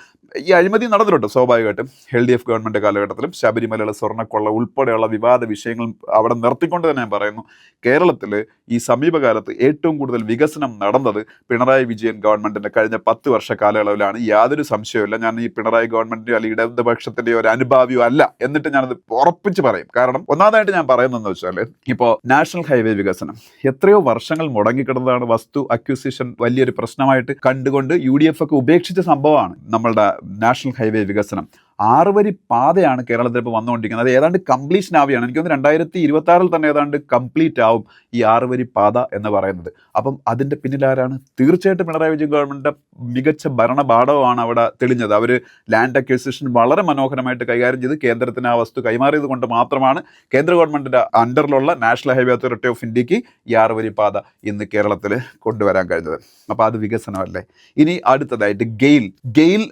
ഈ അഴിമതി നടന്നിട്ടുണ്ട് സ്വാഭാവികമായിട്ടും. എൽ ഡി എഫ് ഗവൺമെന്റ് കാലഘട്ടത്തിലും ശബരിമലയിലെ സ്വർണക്കൊള്ള ഉൾപ്പെടെയുള്ള വിവാദ വിഷയങ്ങൾ അവിടെ നിർത്തിക്കൊണ്ട് തന്നെ ഞാൻ പറയുന്നു. കേരളത്തിൽ ഈ സമീപകാലത്ത് ഏറ്റവും കൂടുതൽ വികസനം നടന്നത് പിണറായി വിജയൻ ഗവൺമെന്റിന്റെ കഴിഞ്ഞ പത്ത് വർഷ കാലയളവിലാണ്. യാതൊരു സംശയവുമില്ല. ഞാൻ ഈ പിണറായി ഗവൺമെന്റിന്റെ അല്ലെങ്കിൽ ഇടതുപക്ഷത്തിന്റെ ഒരു അനുഭാവിയോ അല്ല. എന്നിട്ട് ഞാനത് ഉറപ്പിച്ച് പറയും. കാരണം ഒന്നാമതായിട്ട് ഞാൻ പറയുന്നതെന്ന് വെച്ചാൽ ഇപ്പോൾ നാഷണൽ ഹൈവേ വികസനം എത്രയോ വർഷങ്ങൾ മുടങ്ങിക്കിടന്നതാണ് വസ്തു അക്യൂസിഷൻ വലിയൊരു പ്രശ്നമായിട്ട് കണ്ടുകൊണ്ട് യു ഡി എഫ് ഒക്കെ ഉപേക്ഷിച്ച സംഭവമാണ് നമ്മളുടെ നാഷണൽ ഹൈവേ വികസനം. ആറ് വരി പാതയാണ് കേരളത്തിൽ ഇപ്പോൾ വന്നുകൊണ്ടിരിക്കുന്നത്. അത് ഏതാണ്ട് കംപ്ലീഷൻ ആവുകയാണ്. എനിക്ക് തോന്നുന്നു രണ്ടായിരത്തി ഇരുപത്തി ആറിൽ തന്നെ ഏതാണ്ട് കംപ്ലീറ്റ് ആവും ഈ ആറ് വരി പാത എന്ന് പറയുന്നത്. അപ്പം അതിന്റെ പിന്നിലാരാണ് തീർച്ചയായിട്ടും പിണറായി വിജയൻ ഗവൺമെന്റിന്റെ മികച്ച ഭരണപാഠമാണ് അവിടെ തെളിഞ്ഞത്. അവർ ലാൻഡ് അക്വിസിഷൻ വളരെ മനോഹരമായിട്ട് കൈകാര്യം ചെയ്ത് കേന്ദ്രത്തിന് ആ വസ്തു കൈമാറിയത് കൊണ്ട് മാത്രമാണ് കേന്ദ്ര ഗവൺമെന്റിന്റെ അണ്ടറിലുള്ള നാഷണൽ ഹൈവേ അതോറിറ്റി ഓഫ് ഇന്ത്യയ്ക്ക് ഈ ആറ് വരി പാത ഇന്ന് കേരളത്തിൽ കൊണ്ടുവരാൻ കഴിഞ്ഞത്. അപ്പോൾ അത് വികസനമല്ലേ? ഇനി അടുത്തതായിട്ട് GAIL. GAIL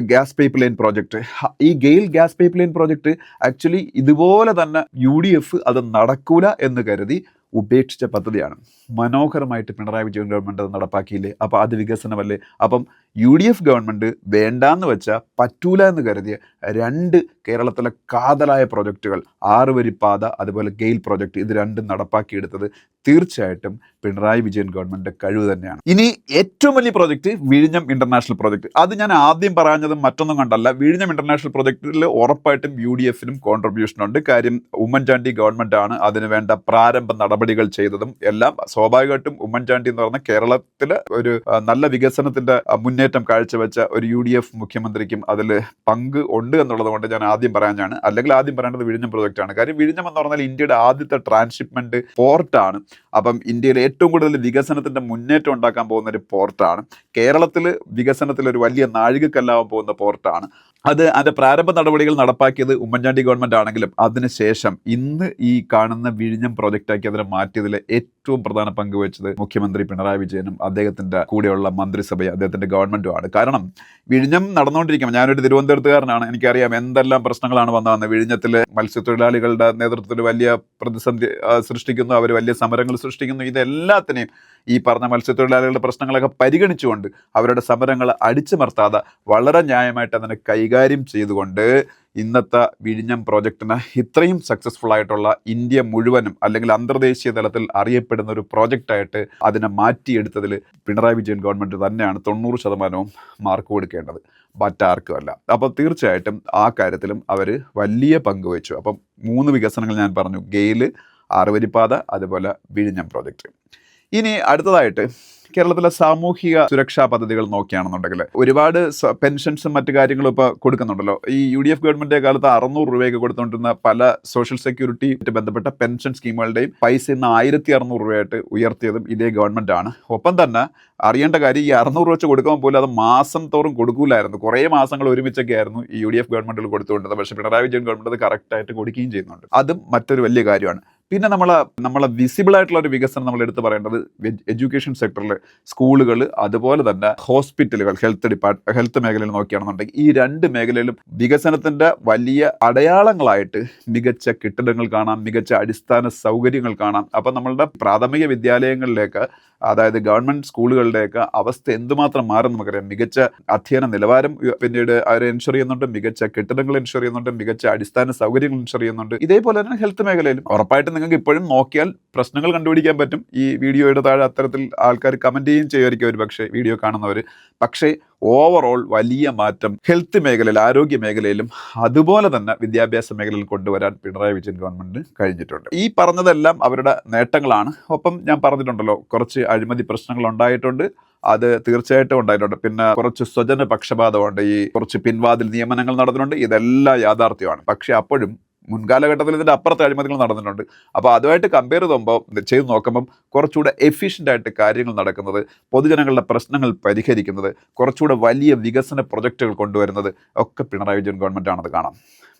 gas pipeline project ഈ GAIL gas pipeline project actually ഇതുപോലെ തന്നെ യു ഡി എഫ് അത് നടക്കൂല എന്ന് കരുതി ഉപേക്ഷിച്ച പദ്ധതിയാണ്. മനോഹരമായിട്ട് പിണറായി വിജയൻ ഗവൺമെന്റ് അത് നടപ്പാക്കിയില്ലേ? അപ്പോൾ അത് വികസനമല്ലേ? അപ്പം യു ഡി എഫ് ഗവൺമെന്റ് വേണ്ടാന്ന് വെച്ചാൽ പറ്റൂല എന്ന് കരുതിയ രണ്ട് കേരളത്തിലെ കാതലായ പ്രൊജക്റ്റുകൾ ആറ് വരി പാത അതുപോലെ ഗെയിൽ പ്രൊജക്റ്റ് ഇത് രണ്ടും നടപ്പാക്കിയെടുത്തത് തീർച്ചയായിട്ടും പിണറായി വിജയൻ ഗവൺമെന്റ് കഴിവ് തന്നെയാണ്. ഇനി ഏറ്റവും വലിയ പ്രോജക്റ്റ് വിഴിഞ്ഞം ഇന്റർനാഷണൽ പ്രോജക്റ്റ് അത് ഞാൻ ആദ്യം പറഞ്ഞത് മറ്റൊന്നും കണ്ടല്ല. വിഴിഞ്ഞം ഇന്റർനാഷണൽ പ്രോജക്റ്റിൽ ഉറപ്പായിട്ടും യു ഡി എഫിനും കോൺട്രിബ്യൂഷൻ ഉണ്ട്. കാര്യം ഉമ്മൻചാണ്ടി ഗവൺമെന്റ് ആണ് അതിനുവേണ്ട പ്രാരംഭ നടപടികൾ ചെയ്തതും എല്ലാം സ്വാഭാവികമായിട്ടും ഉമ്മൻചാണ്ടി എന്ന് പറഞ്ഞ കേരളത്തിലെ ഒരു നല്ല വികസനത്തിന്റെ ആ, മുന്നേറ്റം കാഴ്ചവെച്ച ഒരു യു ഡി എഫ് മുഖ്യമന്ത്രിക്കും അതിൽ പങ്ക് ഉണ്ട് എന്നുള്ളത് കൊണ്ട് ഞാൻ ആദ്യം പറയാനാണ് അല്ലെങ്കിൽ ആദ്യം പറയേണ്ടത് വിഴിഞ്ഞം പ്രോജക്റ്റ് ആണ്. കാര്യം വിഴിഞ്ഞം എന്ന് പറഞ്ഞാൽ ഇന്ത്യയുടെ ആദ്യത്തെ ട്രാൻസ്ഷിപ്മെന്റ് പോർട്ടാണ്. അപ്പം ഇന്ത്യയിൽ ഏറ്റവും കൂടുതൽ വികസനത്തിന്റെ മുന്നേറ്റം ഉണ്ടാക്കാൻ പോകുന്ന ഒരു പോർട്ടാണ്. കേരളത്തിൽ വികസനത്തിൽ ഒരു വലിയ നാഴികക്കല്ലാവാൻ പോകുന്ന പോർട്ടാണ്. അത് അതിന്റെ പ്രാരംഭ നടപടികൾ നടപ്പാക്കിയത് ഉമ്മൻചാണ്ടി ഗവൺമെന്റ് ആണെങ്കിലും അതിനുശേഷം ഇന്ന് ഈ കാണുന്ന വിഴിഞ്ഞം പ്രോജക്റ്റാക്കി അതിനെ മാറ്റിയതിൽ ഏറ്റവും പ്രധാന പങ്ക് വഹിച്ചത് മുഖ്യമന്ത്രി പിണറായി വിജയനും അദ്ദേഹത്തിന്റെ കൂടെയുള്ള മന്ത്രിസഭയും അദ്ദേഹത്തിന്റെ ഗവൺമെന്റുമാണ്. കാരണം വിഴിഞ്ഞം നടന്നുകൊണ്ടിരിക്കുമ്പോൾ ഞാനൊരു തിരുവനന്തപുരത്തുകാരനാണ് എനിക്കറിയാം എന്തെല്ലാം പ്രശ്നങ്ങളാണ് വന്നതെന്ന്. വിഴിഞ്ഞത്തിൽ മത്സ്യത്തൊഴിലാളികളുടെ നേതൃത്വത്തിൽ വലിയ പ്രതിസന്ധി സൃഷ്ടിക്കുന്നു അവർ വലിയ സമരങ്ങൾ സൃഷ്ടിക്കുന്നു. ഇതെല്ലാത്തിനെയും ഈ പറഞ്ഞ മത്സ്യത്തൊഴിലാളികളുടെ പ്രശ്നങ്ങളൊക്കെ പരിഗണിച്ചുകൊണ്ട് അവരുടെ സമരങ്ങൾ അടിച്ചമർത്താതെ വളരെ ന്യായമായിട്ട് അതിനെ കൈകാര്യം ചെയ്തുകൊണ്ട് ഇന്നത്തെ വിഴിഞ്ഞം പ്രോജക്റ്റിന് ഇത്രയും സക്സസ്ഫുൾ ആയിട്ടുള്ള ഇന്ത്യ മുഴുവനും അല്ലെങ്കിൽ അന്തർദേശീയ തലത്തിൽ അറിയപ്പെടുന്ന ഒരു പ്രോജക്റ്റായിട്ട് അതിനെ മാറ്റിയെടുത്തതിൽ പിണറായി വിജയൻ ഗവൺമെന്റ് തന്നെയാണ് തൊണ്ണൂറ് ശതമാനവും മാർക്ക് കൊടുക്കേണ്ടത്. മറ്റാർക്കുമല്ല അപ്പോൾ തീർച്ചയായിട്ടും ആ കാര്യത്തിലും അവർ വലിയ പങ്ക് വഹിച്ചു അപ്പം മൂന്ന് വികസനങ്ങൾ ഞാൻ പറഞ്ഞു. ഗെയിൽ ആറുവരിപ്പാത അതുപോലെ വിഴിഞ്ഞം പ്രോജക്റ്റ് ഇനി അടുത്തതായിട്ട് കേരളത്തിലെ സാമൂഹിക സുരക്ഷാ പദ്ധതികൾ നോക്കുകയാണെന്നുണ്ടെങ്കിൽ ഒരുപാട് പെൻഷൻസും മറ്റു കാര്യങ്ങളും ഇപ്പോൾ കൊടുക്കുന്നുണ്ടല്ലോ. ഈ യു ഡി എഫ് ഗവൺമെന്റിന്റെ കാലത്ത് അറുന്നൂറ് രൂപയൊക്കെ കൊടുത്തുകൊണ്ടിരുന്ന പല സോഷ്യൽ സെക്യൂരിറ്റി ബന്ധപ്പെട്ട പെൻഷൻ സ്കീമുകളുടെയും പൈസ ഇന്ന് ആയിരത്തി അറുന്നൂറ് രൂപയായിട്ട് ഉയർത്തിയതും ഇതേ ഗവൺമെന്റ് ആണ്. ഒപ്പം തന്നെ അറിയേണ്ട കാര്യം ഈ അറുന്നൂറ് വെച്ച് കൊടുക്കുമ്പോൾ പോലും അത് മാസം തോറും കൊടുക്കൂലായിരുന്നു. കുറേ മാസങ്ങൾ ഒരുമിച്ചൊക്കെ ആയിരുന്നു ഈ യു ഡി എഫ് ഗവൺമെന്റിൽ കൊടുത്തുകൊണ്ടിരുന്നത്. പക്ഷേ പിണറായി വിജയൻ ഗവൺമെന്റ് അത് കറക്റ്റായിട്ട് കൊടുക്കുകയും ചെയ്യുന്നുണ്ട്. അതും മറ്റൊരു വലിയ കാര്യമാണ്. പിന്നെ നമ്മൾ നമ്മളെ വിസിബിൾ ആയിട്ടുള്ള ഒരു വികസനം നമ്മൾ എടുത്ത് പറയേണ്ടത് എഡ്യൂക്കേഷൻ സെക്ടറിൽ സ്കൂളുകൾ അതുപോലെ തന്നെ ഹോസ്പിറ്റലുകൾ ഹെൽത്ത് ഡിപ്പാർട്ട് ഹെൽത്ത് മേഖലയിൽ നോക്കുകയാണെന്നുണ്ടെങ്കിൽ ഈ രണ്ട് മേഖലയിലും വികസനത്തിന്റെ വലിയ അടയാളങ്ങളായിട്ട് മികച്ച കെട്ടിടങ്ങൾ കാണാം മികച്ച അടിസ്ഥാന സൗകര്യങ്ങൾ കാണാം. അപ്പം നമ്മളുടെ പ്രാഥമിക വിദ്യാലയങ്ങളിലേക്ക് അതായത് ഗവൺമെന്റ് സ്കൂളുകളുടെയൊക്കെ അവസ്ഥ എന്തുമാത്രം മാറും നമുക്കറിയാം. മികച്ച അധ്യയന നിലവാരം പിന്നീട് അവർ എൻഷുർ ചെയ്യുന്നുണ്ട് മികച്ച കെട്ടിടങ്ങൾ എൻഷുർ ചെയ്യുന്നുണ്ട് മികച്ച അടിസ്ഥാന സൗകര്യങ്ങൾ എൻഷുർ ചെയ്യുന്നുണ്ട്. ഇതേപോലെ തന്നെ ഹെൽത്ത് മേഖലയിലും ഉറപ്പായിട്ടും നിങ്ങൾക്ക് ഇപ്പോഴും നോക്കിയാൽ പ്രശ്നങ്ങൾ കണ്ടുപിടിക്കാൻ പറ്റും. ഈ വീഡിയോയുടെ താഴെ അത്തരത്തിൽ ആൾക്കാർ കമന്റ് ചെയ്യുകയും ചെയ്യുമായിരിക്കും ഒരു പക്ഷേ വീഡിയോ കാണുന്നവർ പക്ഷേ ഓവറോൾ വലിയ മാറ്റം ഹെൽത്ത് മേഖലയിൽ ആരോഗ്യ മേഖലയിലും അതുപോലെ തന്നെ വിദ്യാഭ്യാസ മേഖലയിൽ കൊണ്ടുവരാൻ പിണറായി വിജയൻ ഗവൺമെന്റ് കഴിഞ്ഞിട്ടുണ്ട്. ഈ പറഞ്ഞതെല്ലാം അവരുടെ നേട്ടങ്ങളാണ്. ഒപ്പം ഞാൻ പറഞ്ഞിട്ടുണ്ടല്ലോ കുറച്ച് അഴിമതി പ്രശ്നങ്ങൾ ഉണ്ടായിട്ടുണ്ട്. അത് തീർച്ചയായിട്ടും ഉണ്ടായിട്ടുണ്ട്. പിന്നെ കുറച്ച് സ്വജന പക്ഷപാതമുണ്ട് ഈ കുറച്ച് പിൻവാതിൽ നിയമനങ്ങൾ നടന്നിട്ടുണ്ട്. ഇതെല്ലാം യാഥാർത്ഥ്യമാണ്. പക്ഷെ അപ്പോഴും മുൻകാലഘട്ടത്തിൽ ഇതിന്റെ അപ്പുറത്തെ അഴിമതികൾ നടന്നിട്ടുണ്ട്. അപ്പോൾ അതുമായിട്ട് കമ്പയർ ചെയ്യുമ്പോൾ ചെയ്ത് നോക്കുമ്പം കുറച്ചുകൂടെ എഫിഷ്യന്റ് ആയിട്ട് കാര്യങ്ങൾ നടക്കുന്നത് പൊതുജനങ്ങളുടെ പ്രശ്നങ്ങൾ പരിഹരിക്കുന്നത് കുറച്ചുകൂടെ വലിയ വികസന പ്രൊജക്റ്റുകൾ കൊണ്ടുവരുന്നത് ഒക്കെ പിണറായി വിജയൻ ഗവൺമെന്റ് ആണെന്ന് കാണാം.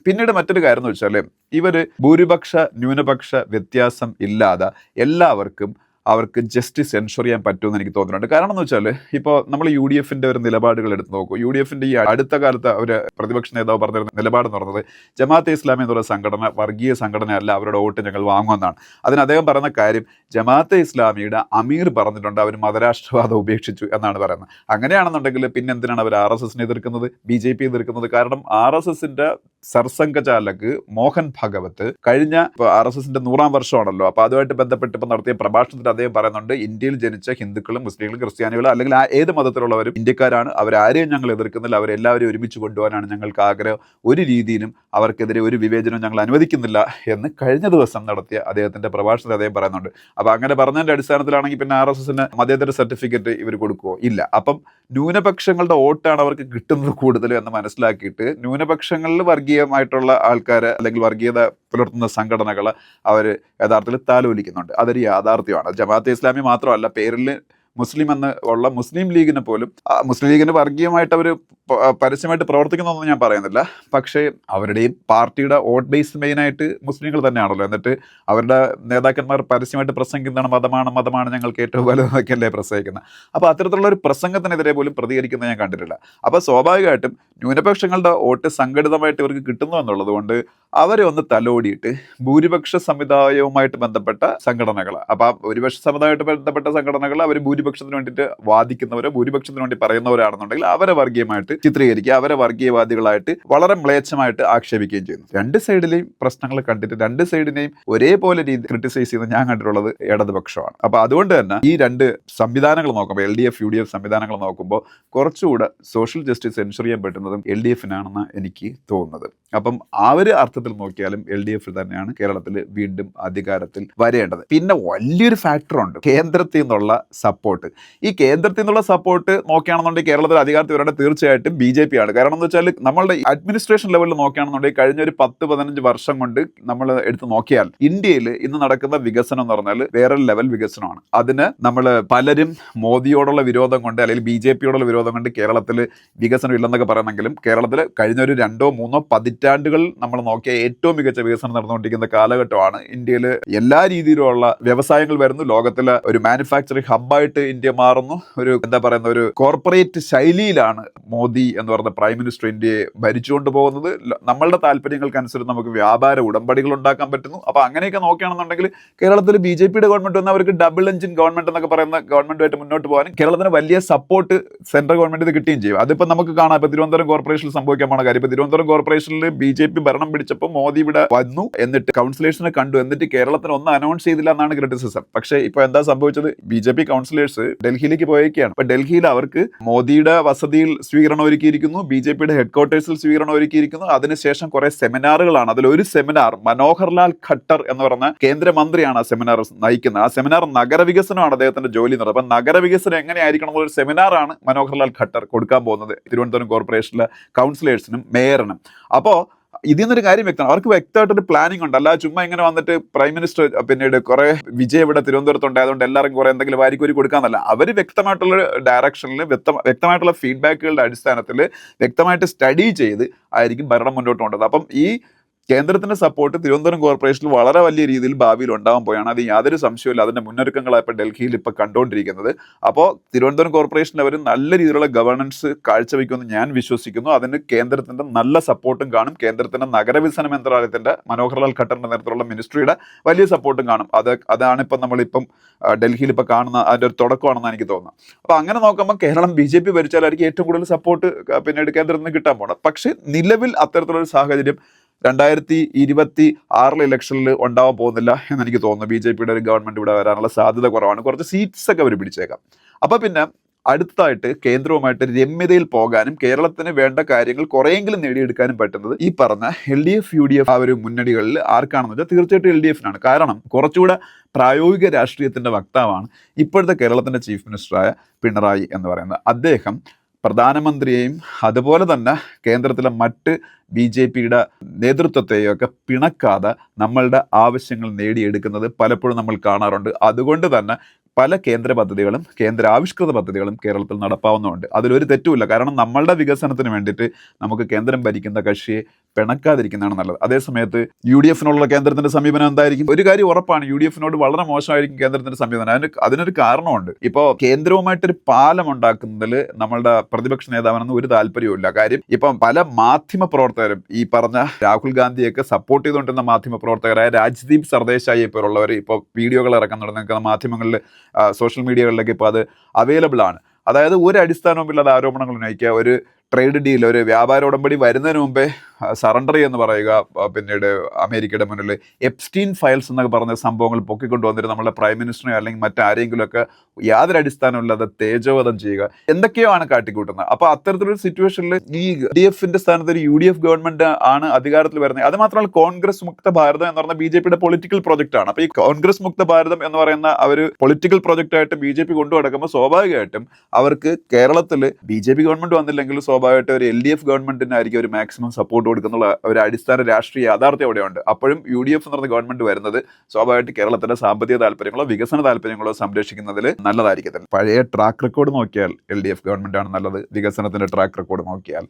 പിന്നീട് മറ്റൊരു കാര്യം എന്ന് വെച്ചാൽ ഇവർ ഭൂരിപക്ഷ ന്യൂനപക്ഷ വ്യത്യാസം ഇല്ലാതെ എല്ലാവർക്കും അവർക്ക് ജസ്റ്റിസ് എൻഷുർ ചെയ്യാൻ പറ്റുമെന്ന് എനിക്ക് തോന്നുന്നുണ്ട്. കാരണം എന്ന് വെച്ചാൽ ഇപ്പോൾ നമ്മൾ യു ഡി എഫിന്റെ ഒരു നിലപാടുകൾ എടുത്ത് നോക്കും. യു ഡി എഫിന്റെ ഈ അടുത്ത കാലത്ത് അവർ പ്രതിപക്ഷ നേതാവ് പറഞ്ഞിരുന്ന നിലപാട് എന്ന് പറഞ്ഞത് ജമാഅത്തെ ഇസ്ലാമി എന്ന് പറയുന്ന സംഘടന വർഗീയ സംഘടനയല്ല അവരുടെ വോട്ട് ഞങ്ങൾ വാങ്ങുമെന്നാണ്. അതിന് അദ്ദേഹം പറയുന്ന കാര്യം ജമാഅത്തെ ഇസ്ലാമിയുടെ അമീർ പറഞ്ഞിട്ടുണ്ട് അവർ മതരാഷ്ട്രവാദം ഉപേക്ഷിച്ചു എന്നാണ് പറയുന്നത്. അങ്ങനെയാണെന്നുണ്ടെങ്കിൽ പിന്നെ എന്തിനാണ് അവർ ആർ എസ് എസിനെ എതിർക്കുന്നത് ബി ജെ പി എതിർക്കുന്നത്? കാരണം ആർ എസ് എസിന്റെ സർസംഘചാലക് മോഹൻ ഭഗവത്ത് കഴിഞ്ഞ ആർ എസ് എസിന്റെ നൂറാം വർഷമാണല്ലോ. അപ്പൊ അതുമായിട്ട് ബന്ധപ്പെട്ട് ഇപ്പൊ നടത്തിയ പ്രഭാഷണത്തിൽ അദ്ദേഹം പറയുന്നുണ്ട് ഇന്ത്യയിൽ ജനിച്ച ഹിന്ദുക്കളും മുസ്ലിങ്ങളും ക്രിസ്ത്യാനികളും അല്ലെങ്കിൽ ആ ഏത് മതത്തിലുള്ളവരും ഇന്ത്യക്കാരാണ്. അവരാരെയും ഞങ്ങൾ എതിർക്കുന്നില്ല. അവരെല്ലാവരും ഒരുമിച്ച് കൊണ്ടുപോകാനാണ് ഞങ്ങൾക്ക് ആഗ്രഹം. ഒരു രീതിയിലും അവർക്കെതിരെ ഒരു വിവേചനം ഞങ്ങൾ അനുവദിക്കുന്നില്ല എന്ന് കഴിഞ്ഞ ദിവസം നടത്തിയ അദ്ദേഹത്തിന്റെ പ്രഭാഷണത്തിൽ അദ്ദേഹം പറയുന്നുണ്ട്. അപ്പൊ അങ്ങനെ പറഞ്ഞതിന്റെ അടിസ്ഥാനത്തിലാണെങ്കിൽ പിന്നെ ആർ എസ് എസിന് മതേതര സർട്ടിഫിക്കറ്റ് ഇവർ കൊടുക്കുമോ ഇല്ല. അപ്പം ന്യൂനപക്ഷങ്ങളുടെ വോട്ടാണ് അവർക്ക് കിട്ടുന്നത് കൂടുതലും എന്ന് മനസ്സിലാക്കിയിട്ട് ന്യൂനപക്ഷങ്ങളിൽ വർഗീയമായിട്ടുള്ള ആൾക്കാർ അല്ലെങ്കിൽ വർഗീയത പുലർത്തുന്ന സംഘടനകൾ അവർ യഥാർത്ഥത്തിൽ താലോലിക്കുന്നുണ്ട്. അതൊരു യാഥാർത്ഥ്യമാണ്. ജമാഅത്തെ ഇസ്ലാമി മാത്രമല്ല പേരിൽ മുസ്ലിം എന്ന് ഉള്ള മുസ്ലിം ലീഗിനെ പോലും മുസ്ലിം ലീഗിന് വർഗീയമായിട്ട് അവർ പരസ്യമായിട്ട് പ്രവർത്തിക്കുന്നൊന്നും ഞാൻ പറയുന്നില്ല. പക്ഷേ അവരുടെയും പാർട്ടിയുടെ വോട്ട് ബേസ് മെയിനായിട്ട് മുസ്ലിങ്ങൾ തന്നെയാണല്ലോ. എന്നിട്ട് അവരുടെ നേതാക്കന്മാർ പരസ്യമായിട്ട് പ്രസംഗിക്കുന്നതാണ് മതമാണ് മതമാണ് ഞങ്ങൾക്ക് ഏറ്റവും വലുതെന്നൊക്കെയല്ലേ പ്രസംഗിക്കുന്നത് അപ്പോൾ അത്തരത്തിലുള്ള ഒരു പ്രസംഗത്തിനെതിരെ പോലും പ്രതികരിക്കുന്നത് ഞാൻ കണ്ടിട്ടില്ല. അപ്പോൾ സ്വാഭാവികമായിട്ടും ന്യൂനപക്ഷങ്ങളുടെ വോട്ട് സംഘടിതമായിട്ട് ഇവർക്ക് കിട്ടുന്നു എന്നുള്ളത് കൊണ്ട് അവരെ ഒന്ന് തലോടിയിട്ട് ഭൂരിപക്ഷ സമുദായവുമായിട്ട് ബന്ധപ്പെട്ട സംഘടനകൾ അപ്പോൾ ആ ഭൂരിപക്ഷ സമുദായവുമായിട്ട് ബന്ധപ്പെട്ട സംഘടനകൾ അവർ ഭൂരിപക്ഷത്തിന് വേണ്ടിയിട്ട് വാദിക്കുന്നവരോ ഭൂരിപക്ഷത്തിന് വേണ്ടി പറയുന്നവരാണെന്നുണ്ടെങ്കിൽ അവരെ വർഗീയമായിട്ട് ചിത്രീകരിക്കുക അവരെ വർഗീയവാദികളായിട്ട് വളരെ മ്ലേച്ഛമായിട്ട് ആക്ഷേപിക്കുകയും ചെയ്യുന്നു. രണ്ട് സൈഡിലെയും പ്രശ്നങ്ങൾ കണ്ടിട്ട് രണ്ട് സൈഡിനെയും ഒരേപോലെ രീതി ക്രിട്ടിസൈസ് ചെയ്യുന്ന ഞാൻ കണ്ടിട്ടുള്ളത് ഇടതുപക്ഷമാണ്. അപ്പോൾ അതുകൊണ്ട് തന്നെ ഈ രണ്ട് സംവിധാനങ്ങൾ നോക്കുമ്പോൾ L D F U D F സംവിധാനങ്ങൾ നോക്കുമ്പോൾ കുറച്ചുകൂടെ സോഷ്യൽ ജസ്റ്റിസ് എൻഷുർ ചെയ്യാൻ പറ്റുന്നതും എൽ ഡി എഫിനാണെന്ന് എനിക്ക് തോന്നുന്നത്. അപ്പം ആ ഒരു അർത്ഥത്തിൽ നോക്കിയാലും എൽ ഡി എഫിൽ തന്നെയാണ് കേരളത്തിൽ വീണ്ടും അധികാരത്തിൽ വരേണ്ടത്. പിന്നെ വലിയൊരു ഫാക്ടറുണ്ട് കേന്ദ്രത്തിൽ നിന്നുള്ള സപ്പോർട്ട് ഈ കേന്ദ്രത്തിൽ നിന്നുള്ള സപ്പോർട്ട് നോക്കുകയാണെന്നുണ്ടെങ്കിൽ കേരളത്തിൽ അധികാരത്തിൽ വരേണ്ട തീർച്ചയായിട്ടും ബി ജെ പി ആണ് കാരണം എന്ന് വെച്ചാൽ നമ്മളുടെ അഡ്മിനിസ്ട്രേഷൻ ലെവലിൽ നോക്കുകയാണെന്നുണ്ടെങ്കിൽ കഴിഞ്ഞ ഒരു പത്ത് പതിനഞ്ച് വർഷം കൊണ്ട് നമ്മൾ എടുത്ത് നോക്കിയാൽ ഇന്ത്യയിൽ ഇന്ന് നടക്കുന്ന വികസനം എന്ന് പറഞ്ഞാൽ വേറെ ലെവൽ വികസനമാണ്. അതിന് നമ്മൾ പലരും മോദിയോടുള്ള വിരോധം കൊണ്ട് അല്ലെങ്കിൽ ബി ജെ പിയോടുള്ള വിരോധം കൊണ്ട് കേരളത്തിൽ വികസനം ഇല്ലെന്നൊക്കെ പറയണമെങ്കിലും കേരളത്തിൽ കഴിഞ്ഞ ഒരു രണ്ടോ മൂന്നോ പതിറ്റാണ്ടുകൾ നമ്മൾ നോക്കിയ ഏറ്റവും മികച്ച വികസനം നടന്നുകൊണ്ടിരിക്കുന്ന കാലഘട്ടമാണ് ഇന്ത്യയിൽ എല്ലാ രീതിയിലുള്ള വ്യവസായങ്ങൾ വരുന്നു. ലോകത്തിലെ ഒരു മാനുഫാക്ചറിംഗ് ഹബ്ബായിട്ട് ഇന്ത്യ മാറുന്നു. ഒരു എന്താ പറയുന്ന ഒരു കോർപ്പറേറ്റ് ശൈലിയിലാണ് മോദി എന്ന് പറയുന്ന പ്രൈം മിനിസ്റ്റർ ഇന്ത്യയെ ഭരിച്ചുകൊണ്ട് പോകുന്നത്. നമ്മളുടെ താല്പര്യങ്ങൾക്കനുസരിച്ച് നമുക്ക് വ്യാപാര ഉടമ്പടികൾ ഉണ്ടാക്കാൻ പറ്റുന്നു. അപ്പോൾ അങ്ങനെയൊക്കെ നോക്കുകയാണെന്നുണ്ടെങ്കിൽ കേരളത്തിൽ ബി ജെ പിയുടെ ഗവൺമെന്റ് വന്ന് അവർക്ക് ഡബിൾ എഞ്ചിൻ ഗവൺമെന്റ് എന്നൊക്കെ പറയുന്ന ഗവൺമെന്റുമായിട്ട് മുന്നോട്ട് പോകാനും കേരളത്തിന് വലിയ സപ്പോർട്ട് സെൻട്രൽ ഗവൺമെന്റ് കിട്ടുകയും ചെയ്യും. അതിപ്പോ നമുക്ക് കാണാം. ഇപ്പോൾ തിരുവനന്തപുരം കോർപ്പറേഷനിൽ സംഭവിക്കാൻ പോണ കാര്യം. തിരുവനന്തപുരം കോർപ്പറേഷനിൽ ബി ജെ പി ഭരണം പിടിച്ചപ്പോൾ മോദി ഇവിടെ വന്നു എന്നിട്ട് കൗൺസിലേഴ്സിനെ കണ്ടു. എന്നിട്ട് കേരളത്തിന് ഒന്നും അനൗൺസ് ചെയ്തില്ല എന്നാണ് ക്രിറ്റിസിസം പക്ഷേ ഇപ്പോൾ എന്താ സംഭവിച്ചത്? ബി ജെ പി കൗൺസിലേഴ്സ് ഡൽഹിയിലേക്ക് പോയേക്കാണ്. അപ്പൊ ഡൽഹിയിൽ അവർക്ക് മോദിയുടെ വസതിയിൽ സ്വീകരണം ഒരുക്കിയിരിക്കുന്നു ബി ജെ പിയുടെ ഹെഡ്ക്വാർട്ടേഴ്സിൽ സ്വീകരണം ഒരുക്കിയിരിക്കുന്നു. അതിനുശേഷം കുറെ സെമിനാറുകളാണ്. അതിൽ ഒരു സെമിനാർ മനോഹർലാൽ ഖട്ടർ എന്ന് പറഞ്ഞ കേന്ദ്രമന്ത്രിയാണ് ആ സെമിനാർ നയിക്കുന്നത്. ആ സെമിനാർ നഗരവികസനമാണ് അദ്ദേഹത്തിന്റെ ജോലി എന്ന് പറയുന്നത്. അപ്പൊ നഗരവികസനം എങ്ങനെയായിരിക്കണം എന്നൊരു ഒരു സെമിനാറാണ് മനോഹർലാൽ ഖട്ടർ കൊടുക്കാൻ പോകുന്നത് തിരുവനന്തപുരം കോർപ്പറേഷനിലെ കൗൺസിലേഴ്സിനും മേയറിനും അപ്പോൾ ഇതിൽ നിന്നൊരു കാര്യം വ്യക്തമാണ്. അവർക്ക് വ്യക്തമായിട്ടൊരു പ്ലാനിംഗ് ഉണ്ട്. അല്ലാതെ ചുമ്മാ ഇങ്ങനെ വന്നിട്ട് പ്രൈം മിനിസ്റ്റർ പിന്നീട് കുറെ വിജയം ഇവിടെ തിരുവനന്തപുരത്ത് ഉണ്ടായതുകൊണ്ട് എല്ലാവർക്കും കുറെ എന്തെങ്കിലും വാരിക്കൂരി കൊടുക്കാന്നല്ല അവർ വ്യക്തമായിട്ടുള്ള ഡയറക്ഷനിൽ വ്യക്ത വ്യക്തമായിട്ടുള്ള ഫീഡ്ബാക്കുകളുടെ അടിസ്ഥാനത്തിൽ വ്യക്തമായിട്ട് സ്റ്റഡി ചെയ്ത് ആയിരിക്കും ഭരണം മുന്നോട്ട് കൊണ്ടത് അപ്പം ഈ കേന്ദ്രത്തിന്റെ സപ്പോർട്ട് തിരുവനന്തപുരം കോർപ്പറേഷനിൽ വളരെ വലിയ രീതിയിൽ ഭാവിയിൽ ഉണ്ടാവാൻ പോയാണ്. അത് യാതൊരു സംശയമില്ല അതിന്റെ മുന്നൊരുക്കങ്ങളാണ് ഇപ്പോൾ ഡൽഹിയിൽ ഇപ്പോൾ കണ്ടുകൊണ്ടിരിക്കുന്നത് അപ്പോൾ തിരുവനന്തപുരം കോർപ്പറേഷനിൽ അവർ നല്ല രീതിയിലുള്ള ഗവർണൻസ് കാഴ്ചവെക്കുമെന്ന് ഞാൻ വിശ്വസിക്കുന്നു. അതിന് കേന്ദ്രത്തിന്റെ നല്ല സപ്പോർട്ടും കാണും. കേന്ദ്രത്തിന്റെ നഗരവികസന മന്ത്രാലയത്തിന്റെ മനോഹർലാൽ ഖട്ടറിന്റെ നേതൃത്വത്തിലുള്ള മിനിസ്ട്രിയുടെ വലിയ സപ്പോർട്ടും കാണും. അത് അതാണ് ഇപ്പം നമ്മളിപ്പം ഡൽഹിയിൽ ഇപ്പോൾ കാണുന്ന അതിന്റെ ഒരു തുടക്കമാണെന്ന് എനിക്ക് തോന്നുന്നു അപ്പോൾ അങ്ങനെ നോക്കുമ്പോൾ കേരളം ബി ജെ പി ഭരിച്ചാലായിരിക്കും ഏറ്റവും കൂടുതൽ സപ്പോർട്ട് പിന്നീട് കേന്ദ്രത്തിൽ നിന്ന് കിട്ടാൻ പോകണം പക്ഷേ നിലവിൽ അത്തരത്തിലുള്ള സാഹചര്യം രണ്ടായിരത്തി ഇരുപത്തി ആറിലെ ഇലക്ഷനിൽ ഉണ്ടാവാൻ പോകുന്നില്ല എന്ന് എനിക്ക് തോന്നുന്നു. ബി ജെ പിയുടെ ഒരു ഗവൺമെന്റ് ഇവിടെ വരാനുള്ള സാധ്യത കുറവാണ്. കുറച്ച് സീറ്റ്സ് ഒക്കെ അവർ പിടിച്ചേക്കാം. അപ്പോൾ പിന്നെ അടുത്തതായിട്ട് കേന്ദ്രവുമായിട്ട് രമ്യതയിൽ പോകാനും കേരളത്തിന് വേണ്ട കാര്യങ്ങൾ കുറേയെങ്കിലും നേടിയെടുക്കാനും പറ്റുന്നത് ഈ പറഞ്ഞ L D F U D F ആ ഒരു മുന്നണികളിൽ ആർക്കാണെന്ന് വെച്ചാൽ തീർച്ചയായിട്ടും എൽ ഡി എഫിനാണ്. കാരണം കുറച്ചുകൂടെ പ്രായോഗിക രാഷ്ട്രീയത്തിന്റെ വക്താവാണ് ഇപ്പോഴത്തെ കേരളത്തിന്റെ ചീഫ് മിനിസ്റ്ററായ പിണറായി എന്ന് പറയുന്നത്. അദ്ദേഹം പ്രധാനമന്ത്രിയെയും അതുപോലെ തന്നെ കേന്ദ്രത്തിലെ മറ്റ് ബി ജെ പിയുടെ നേതൃത്വത്തെയും ഒക്കെ പിണക്കാതെ നമ്മളുടെ ആവശ്യങ്ങൾ നേടിയെടുക്കുന്നത് പലപ്പോഴും നമ്മൾ കാണാറുണ്ട്. അതുകൊണ്ട് തന്നെ പല കേന്ദ്ര പദ്ധതികളും കേന്ദ്ര ആവിഷ്കൃത പദ്ധതികളും കേരളത്തിൽ നടപ്പാവുന്നുണ്ട് അതിലൊരു തെറ്റുമില്ല. കാരണം നമ്മളുടെ വികസനത്തിന് വേണ്ടിയിട്ട് നമുക്ക് കേന്ദ്രം ഭരിക്കുന്ന കക്ഷിയെ പിണക്കാതിരിക്കുന്നതാണ് നല്ലത്. അതേസമയത്ത് യു ഡി എഫിനോടുള്ള കേന്ദ്രത്തിന്റെ സമീപനം എന്തായിരിക്കും? ഒരു കാര്യം ഉറപ്പാണ് യു ഡി എഫിനോട് വളരെ മോശമായിരിക്കും കേന്ദ്രത്തിന്റെ സമീപനം. അതിന് അതിനൊരു കാരണമുണ്ട്. ഇപ്പോൾ കേന്ദ്രവുമായിട്ടൊരു പാലം ഉണ്ടാക്കുന്നതിൽ നമ്മളുടെ പ്രതിപക്ഷ നേതാവിനൊന്നും ഒരു താല്പര്യവുമില്ല. കാര്യം ഇപ്പം പല മാധ്യമ പ്രവർത്തകരും ഈ പറഞ്ഞ രാഹുൽ ഗാന്ധിയൊക്കെ സപ്പോർട്ട് ചെയ്തുകൊണ്ടിരുന്ന മാധ്യമ പ്രവർത്തകരായ രാജ്ദീപ് സർദേശായി പോലുള്ളവർ ഇപ്പോൾ വീഡിയോകൾ ഇറക്കുന്നുണ്ട്. നിങ്ങൾക്ക് മാധ്യമങ്ങളിൽ സോഷ്യൽ മീഡിയകളിലൊക്കെ ഇപ്പോൾ അത് അവൈലബിൾ ആണ്. അതായത് ഒരു അടിസ്ഥാനവുമില്ലാതെ ആരോപണങ്ങൾ ഉന്നയിക്കുക ഒരു ട്രേഡ് ഡീൽ ഒരു വ്യാപാര ഉടമ്പടി വരുന്നതിന് മുമ്പേ സറണ്ടർ എന്ന് പറയുക പിന്നീട് അമേരിക്കയുടെ മുന്നിൽ എപ്സ്റ്റീൻ ഫയൽസ് എന്നൊക്കെ പറഞ്ഞ സംഭവങ്ങൾ പൊക്കിക്കൊണ്ടുവന്നിട്ട് നമ്മുടെ പ്രൈം മിനിസ്റ്ററിനെയോ അല്ലെങ്കിൽ മറ്റാരെങ്കിലുമൊക്കെ യാതൊരു അടിസ്ഥാനമില്ലാതെ തേജോവധം ചെയ്യുക. എന്തൊക്കെയോ ആണ് കാട്ടിക്കൂട്ടുന്നത്? അപ്പോൾ അത്തരത്തിലൊരു സിറ്റുവേഷനിൽ ഈ ഡി എഫിന്റെ സ്ഥാനത്ത് ഒരു യു ഡി എഫ് ഗവൺമെന്റ് ആണ് അധികാരത്തിൽ വരുന്നത്. അത് മാത്രമല്ല കോൺഗ്രസ് മുക്ത ഭാരതം എന്ന് പറഞ്ഞ ബി ജെ പിയുടെ പൊളിറ്റിക്കൽ പ്രോജക്റ്റ് ആണ്. അപ്പോൾ ഈ കോൺഗ്രസ് മുക്ത ഭാരതം എന്ന് പറയുന്ന ഒരു പൊളിറ്റിക്കൽ പ്രോജക്റ്റ് ആയിട്ട് ബി ജെ പി കൊണ്ടുനടക്കുമ്പോൾ സ്വാഭാവികമായിട്ടും അവർക്ക് കേരളത്തിൽ ബി ജെ പി ഗവൺമെന്റ് വന്നില്ലെങ്കിൽ സ്വാഭാവികമായിട്ടും ഒരു എൽ ഡി എഫ് ഗവൺമെന്റിനായിരിക്കും ഒരു മാക്സിമം സപ്പോർട്ട് കൊടുക്കുന്നുള്ള ഒരു അടിസ്ഥാന രാഷ്ട്രീയ യാഥാർത്ഥ്യം അവിടെയുണ്ട്. അപ്പോഴും യു ഡി എഫ് എന്ന് പറഞ്ഞ ഗവൺമെന്റ് വരുന്നത് സ്വാഭാവികമായിട്ട് കേരളത്തിന്റെ സാമ്പത്തിക താല്പര്യങ്ങളോ വികസന താല്പര്യങ്ങളോ സംരക്ഷിക്കുന്നതിൽ നല്ലതായിരിക്കത്തില്ല. പഴയ ട്രാക്ക് റെക്കോർഡ് നോക്കിയാൽ എൽ ഡി എഫ് ഗവൺമെന്റ് ആണ് നല്ലത്. വികസനത്തിന്റെ ട്രാക്ക് റെക്കോർഡ് നോക്കിയാൽ.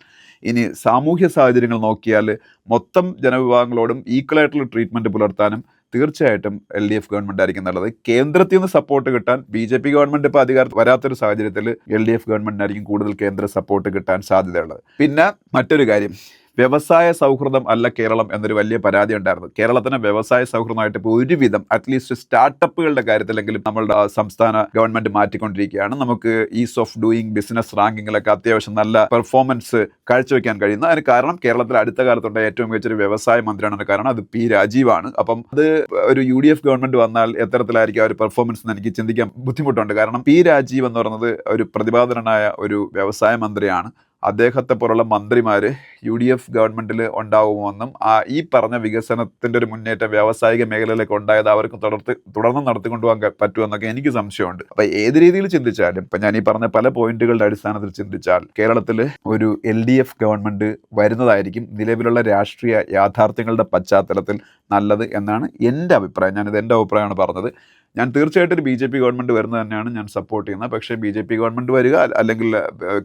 ഇനി സാമൂഹ്യ സാഹചര്യങ്ങൾ നോക്കിയാൽ മൊത്തം ജനവിഭാഗങ്ങളോടും ഈക്വൽ ആയിട്ടുള്ള ട്രീറ്റ്മെന്റ് പുലർത്താനും തീർച്ചയായിട്ടും എൽ ഡി എഫ് ഗവൺമെന്റ് ആയിരിക്കും നല്ലത്. കേന്ദ്രത്തിൽ നിന്ന് സപ്പോർട്ട് കിട്ടാൻ ബി ജെ പി ഗവൺമെന്റ് ഇപ്പോൾ അധികാരത്തിൽ വരാത്തൊരു സാഹചര്യത്തിൽ എൽ ഡി എഫ് ഗവൺമെന്റിനായിരിക്കും കൂടുതൽ കേന്ദ്ര സപ്പോർട്ട് കിട്ടാൻ സാധ്യതയുള്ളത്. പിന്നെ മറ്റൊരു കാര്യം. വ്യവസായ സൗഹൃദം അല്ല കേരളം എന്നൊരു വലിയ പരാതി ഉണ്ടായിരുന്നു കേരളത്തിന് വ്യവസായ സൗഹൃദമായിട്ട് ഇപ്പോൾ ഒരുവിധം അറ്റ്ലീസ്റ്റ് സ്റ്റാർട്ടപ്പുകളുടെ കാര്യത്തിലെങ്കിലും നമ്മളുടെ സംസ്ഥാന ഗവൺമെന്റ് മാറ്റിക്കൊണ്ടിരിക്കുകയാണ്. നമുക്ക് ഈസ് ഓഫ് ഡൂയിങ് ബിസിനസ് റാങ്കിങ്ങിലൊക്കെ അത്യാവശ്യം നല്ല പെർഫോമൻസ് കാഴ്ചവെക്കാൻ കഴിയുന്നു. അതിന് കാരണം കേരളത്തിൽ അടുത്ത കാലത്തുണ്ടായ ഏറ്റവും മികച്ചൊരു വ്യവസായ മന്ത്രിയാണ് കാരണം അത് പി രാജീവാണ്. അപ്പം അത് ഒരു യു ഡി എഫ് ഗവൺമെന്റ് വന്നാൽ എത്തരത്തിലായിരിക്കും ആ ഒരു പെർഫോമൻസ് എന്ന് എനിക്ക് ചിന്തിക്കാൻ ബുദ്ധിമുട്ടുണ്ട്. കാരണം പി രാജീവ് എന്ന് പറയുന്നത് ഒരു പ്രതിപാദനനായ ഒരു വ്യവസായ മന്ത്രിയാണ്. അദ്ദേഹത്തെ പോലുള്ള മന്ത്രിമാർ യു ഡി എഫ് ഗവൺമെന്റിൽ ഉണ്ടാവുമെന്നും ആ ഈ പറഞ്ഞ വികസനത്തിന്റെ ഒരു മുന്നേറ്റം വ്യാവസായിക മേഖലയിലേക്ക് ഉണ്ടായത് അവർക്ക് തുടർത്ത് തുടർന്ന് നടത്തിക്കൊണ്ടുപോകാൻ പറ്റുമെന്നൊക്കെ എനിക്ക് സംശയമുണ്ട്. അപ്പോൾ ഏത് രീതിയിൽ ചിന്തിച്ചാലും ഇപ്പം ഞാൻ ഈ പറഞ്ഞ പല പോയിന്റുകളുടെ അടിസ്ഥാനത്തിൽ ചിന്തിച്ചാൽ കേരളത്തിൽ ഒരു എൽ ഡി എഫ് ഗവൺമെന്റ് വരുന്നതായിരിക്കും നിലവിലുള്ള രാഷ്ട്രീയ യാഥാർത്ഥ്യങ്ങളുടെ പശ്ചാത്തലത്തിൽ നല്ലത് എന്നാണ് എന്റെ അഭിപ്രായം. ഞാനിത് എന്റെ അഭിപ്രായമാണ് പറഞ്ഞത്. ഞാൻ തീർച്ചയായിട്ടും ബി ജെ പി ഗവൺമെന്റ് വരുന്നത് തന്നെയാണ് ഞാൻ സപ്പോർട്ട് ചെയ്യുന്നത്. പക്ഷേ ബി ജെ പി ഗവൺമെന്റ് വരിക അല്ലെങ്കിൽ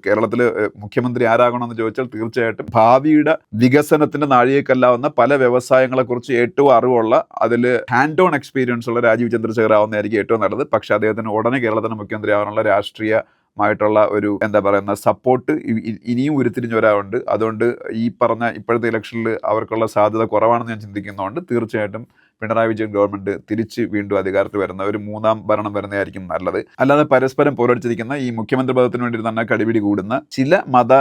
കേരളത്തിൽ മുഖ്യമന്ത്രി ആരാകണമെന്ന് ചോദിച്ചാൽ തീർച്ചയായിട്ടും ഭാവിയുടെ വികസനത്തിന്റെ നാഴികക്കല്ലാവുന്ന പല വ്യവസായങ്ങളെക്കുറിച്ച് ഏറ്റവും അറിവുള്ള അതിൽ ഹാൻഡ് ഓൺ എക്സ്പീരിയൻസ് ഉള്ള രാജീവ് ചന്ദ്രശേഖർ ആവുന്നതായിരിക്കും ഏറ്റവും നല്ലത്. പക്ഷേ അദ്ദേഹത്തിന് ഉടനെ കേരളത്തിന്റെ മുഖ്യമന്ത്രി ആവാനുള്ള രാഷ്ട്രീയ മായിട്ടുള്ള ഒരു എന്താ പറയുന്ന സപ്പോർട്ട് ഇനിയും ഉരുത്തിരിഞ്ഞ് വരാറുണ്ട് അതുകൊണ്ട് ഈ പറഞ്ഞ ഇപ്പോഴത്തെ ഇലക്ഷനിൽ അവർക്കുള്ള സാധ്യത കുറവാണെന്ന് ഞാൻ ചിന്തിക്കുന്നതുകൊണ്ട് തീർച്ചയായിട്ടും പിണറായി വിജയൻ ഗവൺമെന്റ് തിരിച്ച് വീണ്ടും അധികാരത്തിൽ വരുന്ന ഒരു മൂന്നാം ഭരണം വരുന്നതായിരിക്കും നല്ലത്. അല്ലാതെ പരസ്പരം പോരടിച്ചിരിക്കുന്ന ഈ മുഖ്യമന്ത്രി പദത്തിന് വേണ്ടി തന്നെ കടിപിടി കൂടുന്ന ചില മത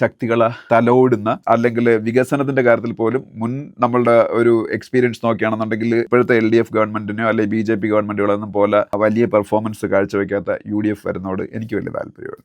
ശക്തികളെ തലോടുന്ന അല്ലെങ്കിൽ വികസനത്തിന്റെ കാര്യത്തിൽ പോലും മുൻ നമ്മളുടെ ഒരു എക്സ്പീരിയൻസ് നോക്കുകയാണെന്നുണ്ടെങ്കിൽ ഇപ്പോഴത്തെ എൽ ഡി എഫ് ഗവൺമെന്റിനോ അല്ലെങ്കിൽ ബി ജെ പി ഗവൺമെന്റുകളൊന്നും പോലെ വലിയ പെർഫോമൻസ് കാഴ്ചവെക്കാത്ത യു ഡി എഫ് വരുന്നതോട് എനിക്ക് വലിയ താല്പര്യമില്ല.